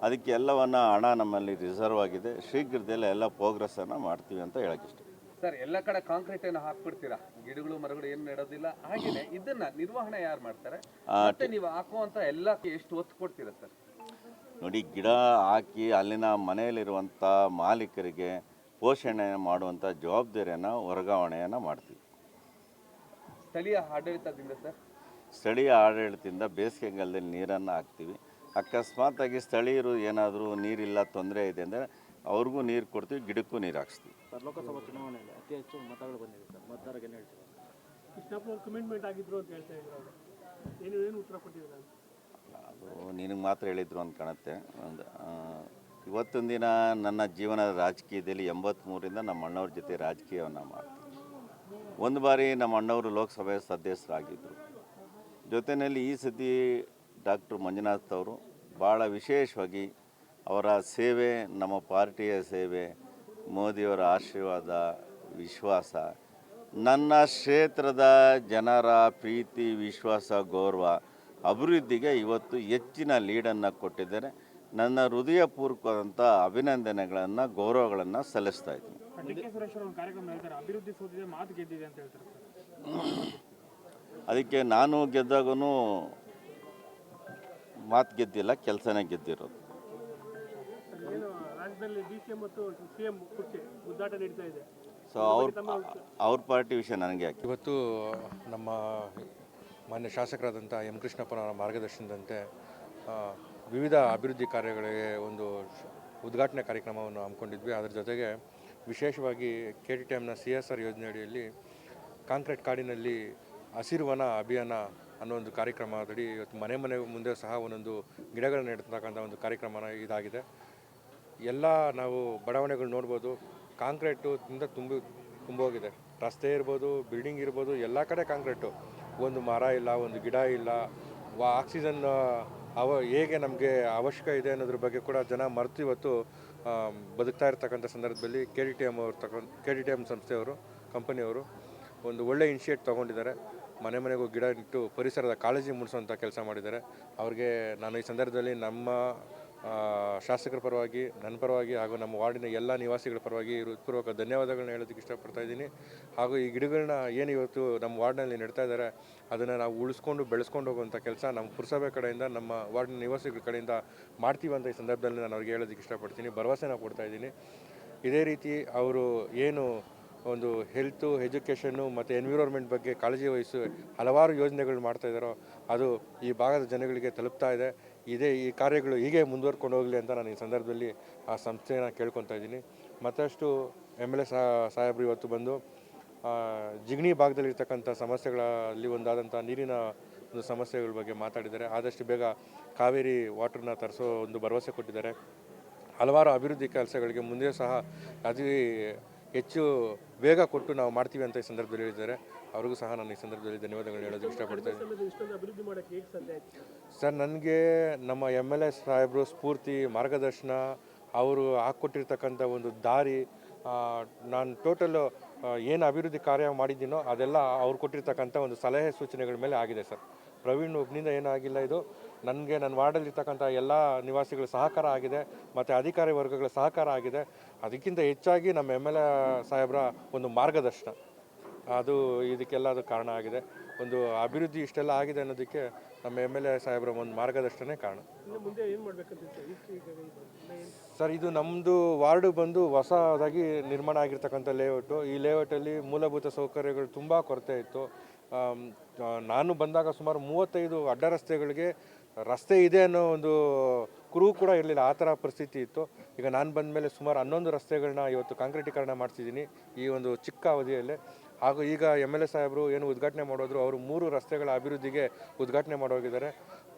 ಅದಕ್ಕೆ ಎಲ್ಲವನ್ನು ಹಣ ನಮ್ಮಲ್ಲಿ ರಿಸರ್ವ್ ಆಗಿದೆ. ಶೀಘ್ರದಲ್ಲೇ ಎಲ್ಲ ಪ್ರೋಗ್ರೆಸ್ಸನ್ನು ಮಾಡ್ತೀವಿ ಅಂತ ಹೇಳಕ್ಕೆ ಇಷ್ಟ ಸರ್ ಎಲ್ಲ ಕಡೆ ಕಾಂಕ್ರೀಟ್ ಏನು ಹಾಕ್ಬಿಡ್ತೀರಾ? ಗಿಡಗಳು ಮರಗಳು ಏನು ನೆಡೋದಿಲ್ಲ. ಹಾಗೇನೆ ಇದನ್ನ ನಿರ್ವಹಣೆ ಯಾರು ಮಾಡ್ತಾರೆ? ಮತ್ತೆ ನೀವು ಹಾಕುವಂತ ಎಲ್ಲ ಎಷ್ಟು ಒತ್ತು ಕೊಡ್ತೀರಾ ಸರ್? ನೋಡಿ ಗಿಡ ಹಾಕಿ ಅಲ್ಲಿನ ಮನೆಯಲ್ಲಿರುವಂಥ ಮಾಲೀಕರಿಗೆ ಪೋಷಣೆ ಮಾಡುವಂಥ ಜವಾಬ್ದಾರಿಯನ್ನು ವರ್ಗಾವಣೆಯನ್ನು ಮಾಡ್ತೀವಿ. ಸ್ಥಳೀಯ ಆಡಳಿತದಿಂದ ಸರ್? ಸ್ಥಳೀಯ ಆಡಳಿತದಿಂದ ಬೇಸಿಗೆಗಾಲದಲ್ಲಿ ನೀರನ್ನು ಹಾಕ್ತೀವಿ. ಅಕಸ್ಮಾತಾಗಿ ಸ್ಥಳೀಯರು ಏನಾದರೂ ನೀರಿಲ್ಲ ತೊಂದರೆ ಇದೆ ಅಂದರೆ ಅವ್ರಿಗೂ ನೀರು ಕೊಡ್ತೀವಿ ಗಿಡಕ್ಕೂ ನೀರು ಹಾಕ್ಸ್ತೀವಿ. ಸರ್ ಲೋಕಸಭಾ ಚುನಾವಣೆಯಲ್ಲಿ ಅತಿ ಹೆಚ್ಚು ಮತಗಳು ಬಂದಿದೆ ಸರ್. ಮತದಾರರಿಗೆ ಏನು ಹೇಳ್ತೀರಾ? ಕೃಷ್ಣಪ್ಪನವ್ರು ಕಮಿಟ್ಮೆಂಟ್ ಆಗಿದ್ರು ಅಂತ ಹೇಳ್ತಾ ಇದ್ರು ಅವರು. ಏನು ಏನು ಉತ್ತರ ಕೊಟ್ಟಿದ್ರು ಅಂತ ಅದು ನಿನಗೆ ಮಾತ್ರ ಹೇಳಿದ್ರು ಅಂತ ಕಾಣುತ್ತೆ. ಒಂದು ಇವತ್ತೊಂದಿನ ಇವತ್ತೊಂದು ದಿನ ನನ್ನ ಜೀವನದ ರಾಜಕೀಯದಲ್ಲಿ ಎಂಬತ್ತ್ಮೂರಿಂದ ನಮ್ಮ ಅಣ್ಣವ್ರ ಜೊತೆ ರಾಜಕೀಯವನ್ನು ಮಾಡ್ತೀನಿ ಒಂದು ಬಾರಿ ನಮ್ಮ ಅಣ್ಣವರು ಲೋಕಸಭೆ ಸದಸ್ಯರಾಗಿದ್ದರು. ಜೊತೆಯಲ್ಲಿ ಈ ಸತಿ ಡಾಕ್ಟರ್ ಮಂಜುನಾಥ್ ಅವರು ಭಾಳ ವಿಶೇಷವಾಗಿ ಅವರ ಸೇವೆ, ನಮ್ಮ ಪಾರ್ಟಿಯ ಸೇವೆ, ಮೋದಿಯವರ ಆಶೀರ್ವಾದ, ವಿಶ್ವಾಸ, ನನ್ನ ಕ್ಷೇತ್ರದ ಜನರ ಪ್ರೀತಿ, ವಿಶ್ವಾಸ, ಗೌರವ ಅಭಿವೃದ್ಧಿಗೆ ಇವತ್ತು ಹೆಚ್ಚಿನ ಲೀಡನ್ನು ಕೊಟ್ಟಿದ್ದಾರೆ. ನನ್ನ ಹೃದಯಪೂರ್ವಕವಾದಂಥ ಅಭಿನಂದನೆಗಳನ್ನು ಗೌರವಗಳನ್ನು ಸಲ್ಲಿಸ್ತಾ ಇದ್ದೀನಿ. ಡಿ ಸುರೇಶ್ ಅವರು ಒಂದು ಕಾರ್ಯಕ್ರಮ ಹೇಳ್ತಾರೆ. ಅಭಿವೃದ್ಧಿ ಸೋತಿದೆ ಮಾತು ಗೆದ್ದಿದೆ ಅಂತ ಹೇಳ್ತಾರೆ ಸರ್. ಅದಕ್ಕೆ ನಾನು ಗೆದ್ದಾಗೂ ಮಾತು ಗೆದ್ದಿಲ್ಲ ಕೆಲಸನೇ ಗೆದ್ದಿರೋದು. ಏನು ರಾಜ್ಯದಲ್ಲಿ ಡಿ ಮತ್ತು ಸಿ ಅವ್ರ ಅವ್ರ ಪಾರ್ಟಿ ವಿಷಯ ನನಗೆ ಯಾಕೆ? ಇವತ್ತು ನಮ್ಮ ಮಾನ್ಯ ಶಾಸಕರಾದಂಥ ಎಂ ಕೃಷ್ಣಪ್ಪನವರ ಮಾರ್ಗದರ್ಶನದಂತೆ ಆ, ವಿವಿಧ ಅಭಿವೃದ್ಧಿ ಕಾರ್ಯಗಳಿಗೆ ಒಂದು ಉದ್ಘಾಟನೆ ಕಾರ್ಯಕ್ರಮವನ್ನು ಹಮ್ಮಿಕೊಂಡಿದ್ವಿ. ಅದರ ಜೊತೆಗೆ ವಿಶೇಷವಾಗಿ ಕೆ ಟಿ ಟಿ ಎಮ್ನ ಸಿ ಎಸ್ ಆರ್ ಯೋಜನೆ ಅಡಿಯಲ್ಲಿ ಕಾಂಕ್ರೀಟ್ ಕಾಡಿನಲ್ಲಿ ಹಸಿರುವನ ಅಭಿಯಾನ ಅನ್ನೋ ಒಂದು ಕಾರ್ಯಕ್ರಮದಡಿ ಇವತ್ತು ಮನೆ ಮನೆ ಮುಂದೆ ಸಹ ಒಂದೊಂದು ಗಿಡಗಳನ್ನು ನೆಡ್ತಕ್ಕಂಥ ಒಂದು ಕಾರ್ಯಕ್ರಮನ ಇದಾಗಿದೆ. ಎಲ್ಲ ನಾವು ಬಡಾವಣೆಗಳು ನೋಡ್ಬೋದು, ಕಾಂಕ್ರೀಟು ತುಂಬ ತುಂಬಿ ತುಂಬೋಗಿದೆ. ರಸ್ತೆ ಇರ್ಬೋದು, ಬಿಲ್ಡಿಂಗ್ ಇರ್ಬೋದು, ಎಲ್ಲ ಕಡೆ ಕಾಂಕ್ರೀಟು. ಒಂದು ಮರ ಇಲ್ಲ, ಒಂದು ಗಿಡ ಇಲ್ಲ, ವಾ, ಆಕ್ಸಿಜನ್ ಅವ ಹೇಗೆ ನಮಗೆ ಅವಶ್ಯಕ ಇದೆ ಅನ್ನೋದ್ರ ಬಗ್ಗೆ ಕೂಡ ಜನ ಮರೆತು ಇವತ್ತು ಬದುಕ್ತಾ ಇರ್ತಕ್ಕಂಥ ಸಂದರ್ಭದಲ್ಲಿ ಕೆ ಡಿ ಟಿ ಎಂ ಅವ್ರು ತಗೊಂಡು ಕೆ ಡಿ ಟಿ ಎಂ ಸಂಸ್ಥೆಯವರು, ಕಂಪನಿಯವರು ಒಂದು ಒಳ್ಳೆ ಇನಿಷಿಯೇಟ್ ತೊಗೊಂಡಿದ್ದಾರೆ. ಮನೆ ಮನೆಗೂ ಗಿಡ ಇಟ್ಟು ಪರಿಸರದ ಕಾಳಜಿ ಮೂಡಿಸುವಂಥ ಕೆಲಸ ಮಾಡಿದ್ದಾರೆ. ಅವ್ರಿಗೆ ನಾನು ಈ ಸಂದರ್ಭದಲ್ಲಿ ನಮ್ಮ ಶಾಸಕರ ಪರವಾಗಿ, ನನ್ನ ಪರವಾಗಿ ಹಾಗೂ ನಮ್ಮ ವಾರ್ಡಿನ ಎಲ್ಲ ನಿವಾಸಿಗಳ ಪರವಾಗಿ ಹೃತ್ಪೂರ್ವಕ ಧನ್ಯವಾದಗಳನ್ನ ಹೇಳೋದಕ್ಕೆ ಇಷ್ಟಪಡ್ತಾ ಇದ್ದೀನಿ. ಹಾಗೂ ಈ ಗಿಡಗಳನ್ನ ಏನು ಇವತ್ತು ನಮ್ಮ ವಾರ್ಡ್ನಲ್ಲಿ ನೆಡ್ತಾ ಇದ್ದಾರೆ ಅದನ್ನು ನಾವು ಉಳಿಸ್ಕೊಂಡು ಬೆಳೆಸ್ಕೊಂಡು ಹೋಗುವಂಥ ಕೆಲಸ ನಮ್ಮ ಪುರಸಭೆ ಕಡೆಯಿಂದ, ನಮ್ಮ ವಾರ್ಡಿನ ನಿವಾಸಿಗಳ ಕಡೆಯಿಂದ ಮಾಡ್ತೀವಿ ಅಂತ ಈ ಸಂದರ್ಭದಲ್ಲಿ ನಾನು ಅವ್ರಿಗೆ ಹೇಳೋದಕ್ಕೆ ಇಷ್ಟಪಡ್ತೀನಿ. ಭರವಸೆನ ಕೊಡ್ತಾ ಇದ್ದೀನಿ. ಇದೇ ರೀತಿ ಅವರು ಏನು ಒಂದು ಹೆಲ್ತು, ಎಜುಕೇಷನ್ನು ಮತ್ತು ಎನ್ವಿರಾನ್ಮೆಂಟ್ ಬಗ್ಗೆ ಕಾಳಜಿ ವಹಿಸಿ ಹಲವಾರು ಯೋಜನೆಗಳು ಮಾಡ್ತಾ ಇದ್ದಾರೋ, ಅದು ಈ ಭಾಗದ ಜನಗಳಿಗೆ ತಲುಪ್ತಾ ಇದೆ. ಇದೇ ಈ ಕಾರ್ಯಗಳು ಹೀಗೆ ಮುಂದುವರ್ಕೊಂಡು ಹೋಗಲಿ ಅಂತ ನಾನು ಈ ಸಂದರ್ಭದಲ್ಲಿ ಆ ಸಂಸ್ಥೆನ ಕೇಳ್ಕೊತಾ ಇದ್ದೀನಿ. ಮತ್ತಷ್ಟು ಎಂ ಎಲ್ ಎ ಸಾಹೇಬರು ಇವತ್ತು ಬಂದು ಜಿಗಣಿ ಭಾಗದಲ್ಲಿರ್ತಕ್ಕಂಥ ಸಮಸ್ಯೆಗಳಲ್ಲಿ ಒಂದಾದಂಥ ನೀರಿನ ಒಂದು ಸಮಸ್ಯೆಗಳ ಬಗ್ಗೆ ಮಾತಾಡಿದ್ದಾರೆ. ಆದಷ್ಟು ಬೇಗ ಕಾವೇರಿ ವಾಟರ್ನ ತರಿಸೋ ಒಂದು ಭರವಸೆ ಕೊಟ್ಟಿದ್ದಾರೆ. ಹಲವಾರು ಅಭಿವೃದ್ಧಿ ಕೆಲಸಗಳಿಗೆ ಮುಂದೆ ಸಹ ಅತಿ ಹೆಚ್ಚು ಬೇಗ ಕೊಟ್ಟು ನಾವು ಮಾಡ್ತೀವಿ ಅಂತ ಈ ಸಂದರ್ಭದಲ್ಲಿ ಹೇಳಿದ್ದಾರೆ. ಅವ್ರಿಗೂ ಸಹ ನಾನು ಈ ಸಂದರ್ಭದಲ್ಲಿ ಧನ್ಯವಾದಗಳು ಹೇಳೋದಕ್ಕೆ ಇಷ್ಟಪಡ್ತಾ ಇದ್ದೀನಿ. ಇಷ್ಟೊಂದು ಅಭಿವೃದ್ಧಿ ಮಾಡಕ್ಕೆ ಹೇಗೆ ಸಾಧ್ಯ ಆಯ್ತು? ಸರ್ ನನಗೆ ನಮ್ಮ ಎಂ ಎಲ್ ಎ ಸಾಹೇಬರು ಸ್ಫೂರ್ತಿ ಮಾರ್ಗದರ್ಶನ ಅವರು ಹಾಕ್ಕೊಟ್ಟಿರ್ತಕ್ಕಂಥ ಒಂದು ದಾರಿ ನಾನು ಟೋಟಲ್ ಏನು ಅಭಿವೃದ್ಧಿ ಕಾರ್ಯ ಮಾಡಿದ್ದೀನೋ ಅದೆಲ್ಲ ಅವ್ರು ಕೊಟ್ಟಿರ್ತಕ್ಕಂಥ ಒಂದು ಸಲಹೆ ಸೂಚನೆಗಳ ಮೇಲೆ ಆಗಿದೆ ಸರ್. ಪ್ರವೀಣ್ ಒಬ್ಬನಿಂದ ಏನಾಗಿಲ್ಲ ಇದು. ನನಗೆ ನನ್ನ ವಾರ್ಡಲ್ಲಿರ್ತಕ್ಕಂಥ ಎಲ್ಲ ನಿವಾಸಿಗಳ ಸಹಕಾರ ಆಗಿದೆ ಮತ್ತು ಅಧಿಕಾರಿ ವರ್ಗಗಳ ಸಹಕಾರ ಆಗಿದೆ. ಅದಕ್ಕಿಂತ ಹೆಚ್ಚಾಗಿ ನಮ್ಮ ಎಂ ಎಲ್ ಎ ಸಾಹೇಬರ ಒಂದು ಮಾರ್ಗದರ್ಶನ. ಅದು ಇದಕ್ಕೆಲ್ಲ ಅದು ಕಾರಣ ಆಗಿದೆ. ಒಂದು ಅಭಿವೃದ್ಧಿ ಇಷ್ಟೆಲ್ಲ ಆಗಿದೆ ಅನ್ನೋದಕ್ಕೆ ನಮ್ಮ ಎಂ ಎಲ್ ಎ ಸಾಹೇಬರ ಒಂದು ಮಾರ್ಗದರ್ಶನೇ ಕಾರಣ. ಸರ್ ಇದು ನಮ್ಮದು ವಾರ್ಡು ಬಂದು ಹೊಸದಾಗಿ ನಿರ್ಮಾಣ ಆಗಿರ್ತಕ್ಕಂಥ ಲೇಔಟು. ಈ ಲೇಔಟಲ್ಲಿ ಮೂಲಭೂತ ಸೌಕರ್ಯಗಳು ತುಂಬ ಕೊರತೆ ಇತ್ತು. ನಾನು ಬಂದಾಗ ಸುಮಾರು ಮೂವತ್ತೈದು ಅಡ್ಡ ರಸ್ತೆಗಳಿಗೆ ರಸ್ತೆ ಇದೆ ಅನ್ನೋ ಒಂದು ಕುರುಹು ಕೂಡ ಇರಲಿಲ್ಲ. ಆ ಥರ ಪರಿಸ್ಥಿತಿ ಇತ್ತು. ಈಗ ನಾನು ಬಂದ ಮೇಲೆ ಸುಮಾರು ಹನ್ನೊಂದು ರಸ್ತೆಗಳನ್ನ ಇವತ್ತು ಕಾಂಕ್ರೀಟೀಕರಣ ಮಾಡಿಸಿದ್ದೀನಿ ಈ ಒಂದು ಚಿಕ್ಕ ಅವಧಿಯಲ್ಲೇ. ಹಾಗೂ ಈಗ ಎಂ ಎಲ್ ಎ ಸಾಹೇಬರು ಏನು ಉದ್ಘಾಟನೆ ಮಾಡೋದ್ರು, ಅವರು ಮೂರು ರಸ್ತೆಗಳ ಅಭಿವೃದ್ಧಿಗೆ ಉದ್ಘಾಟನೆ ಮಾಡೋಗಿದ್ದಾರೆ.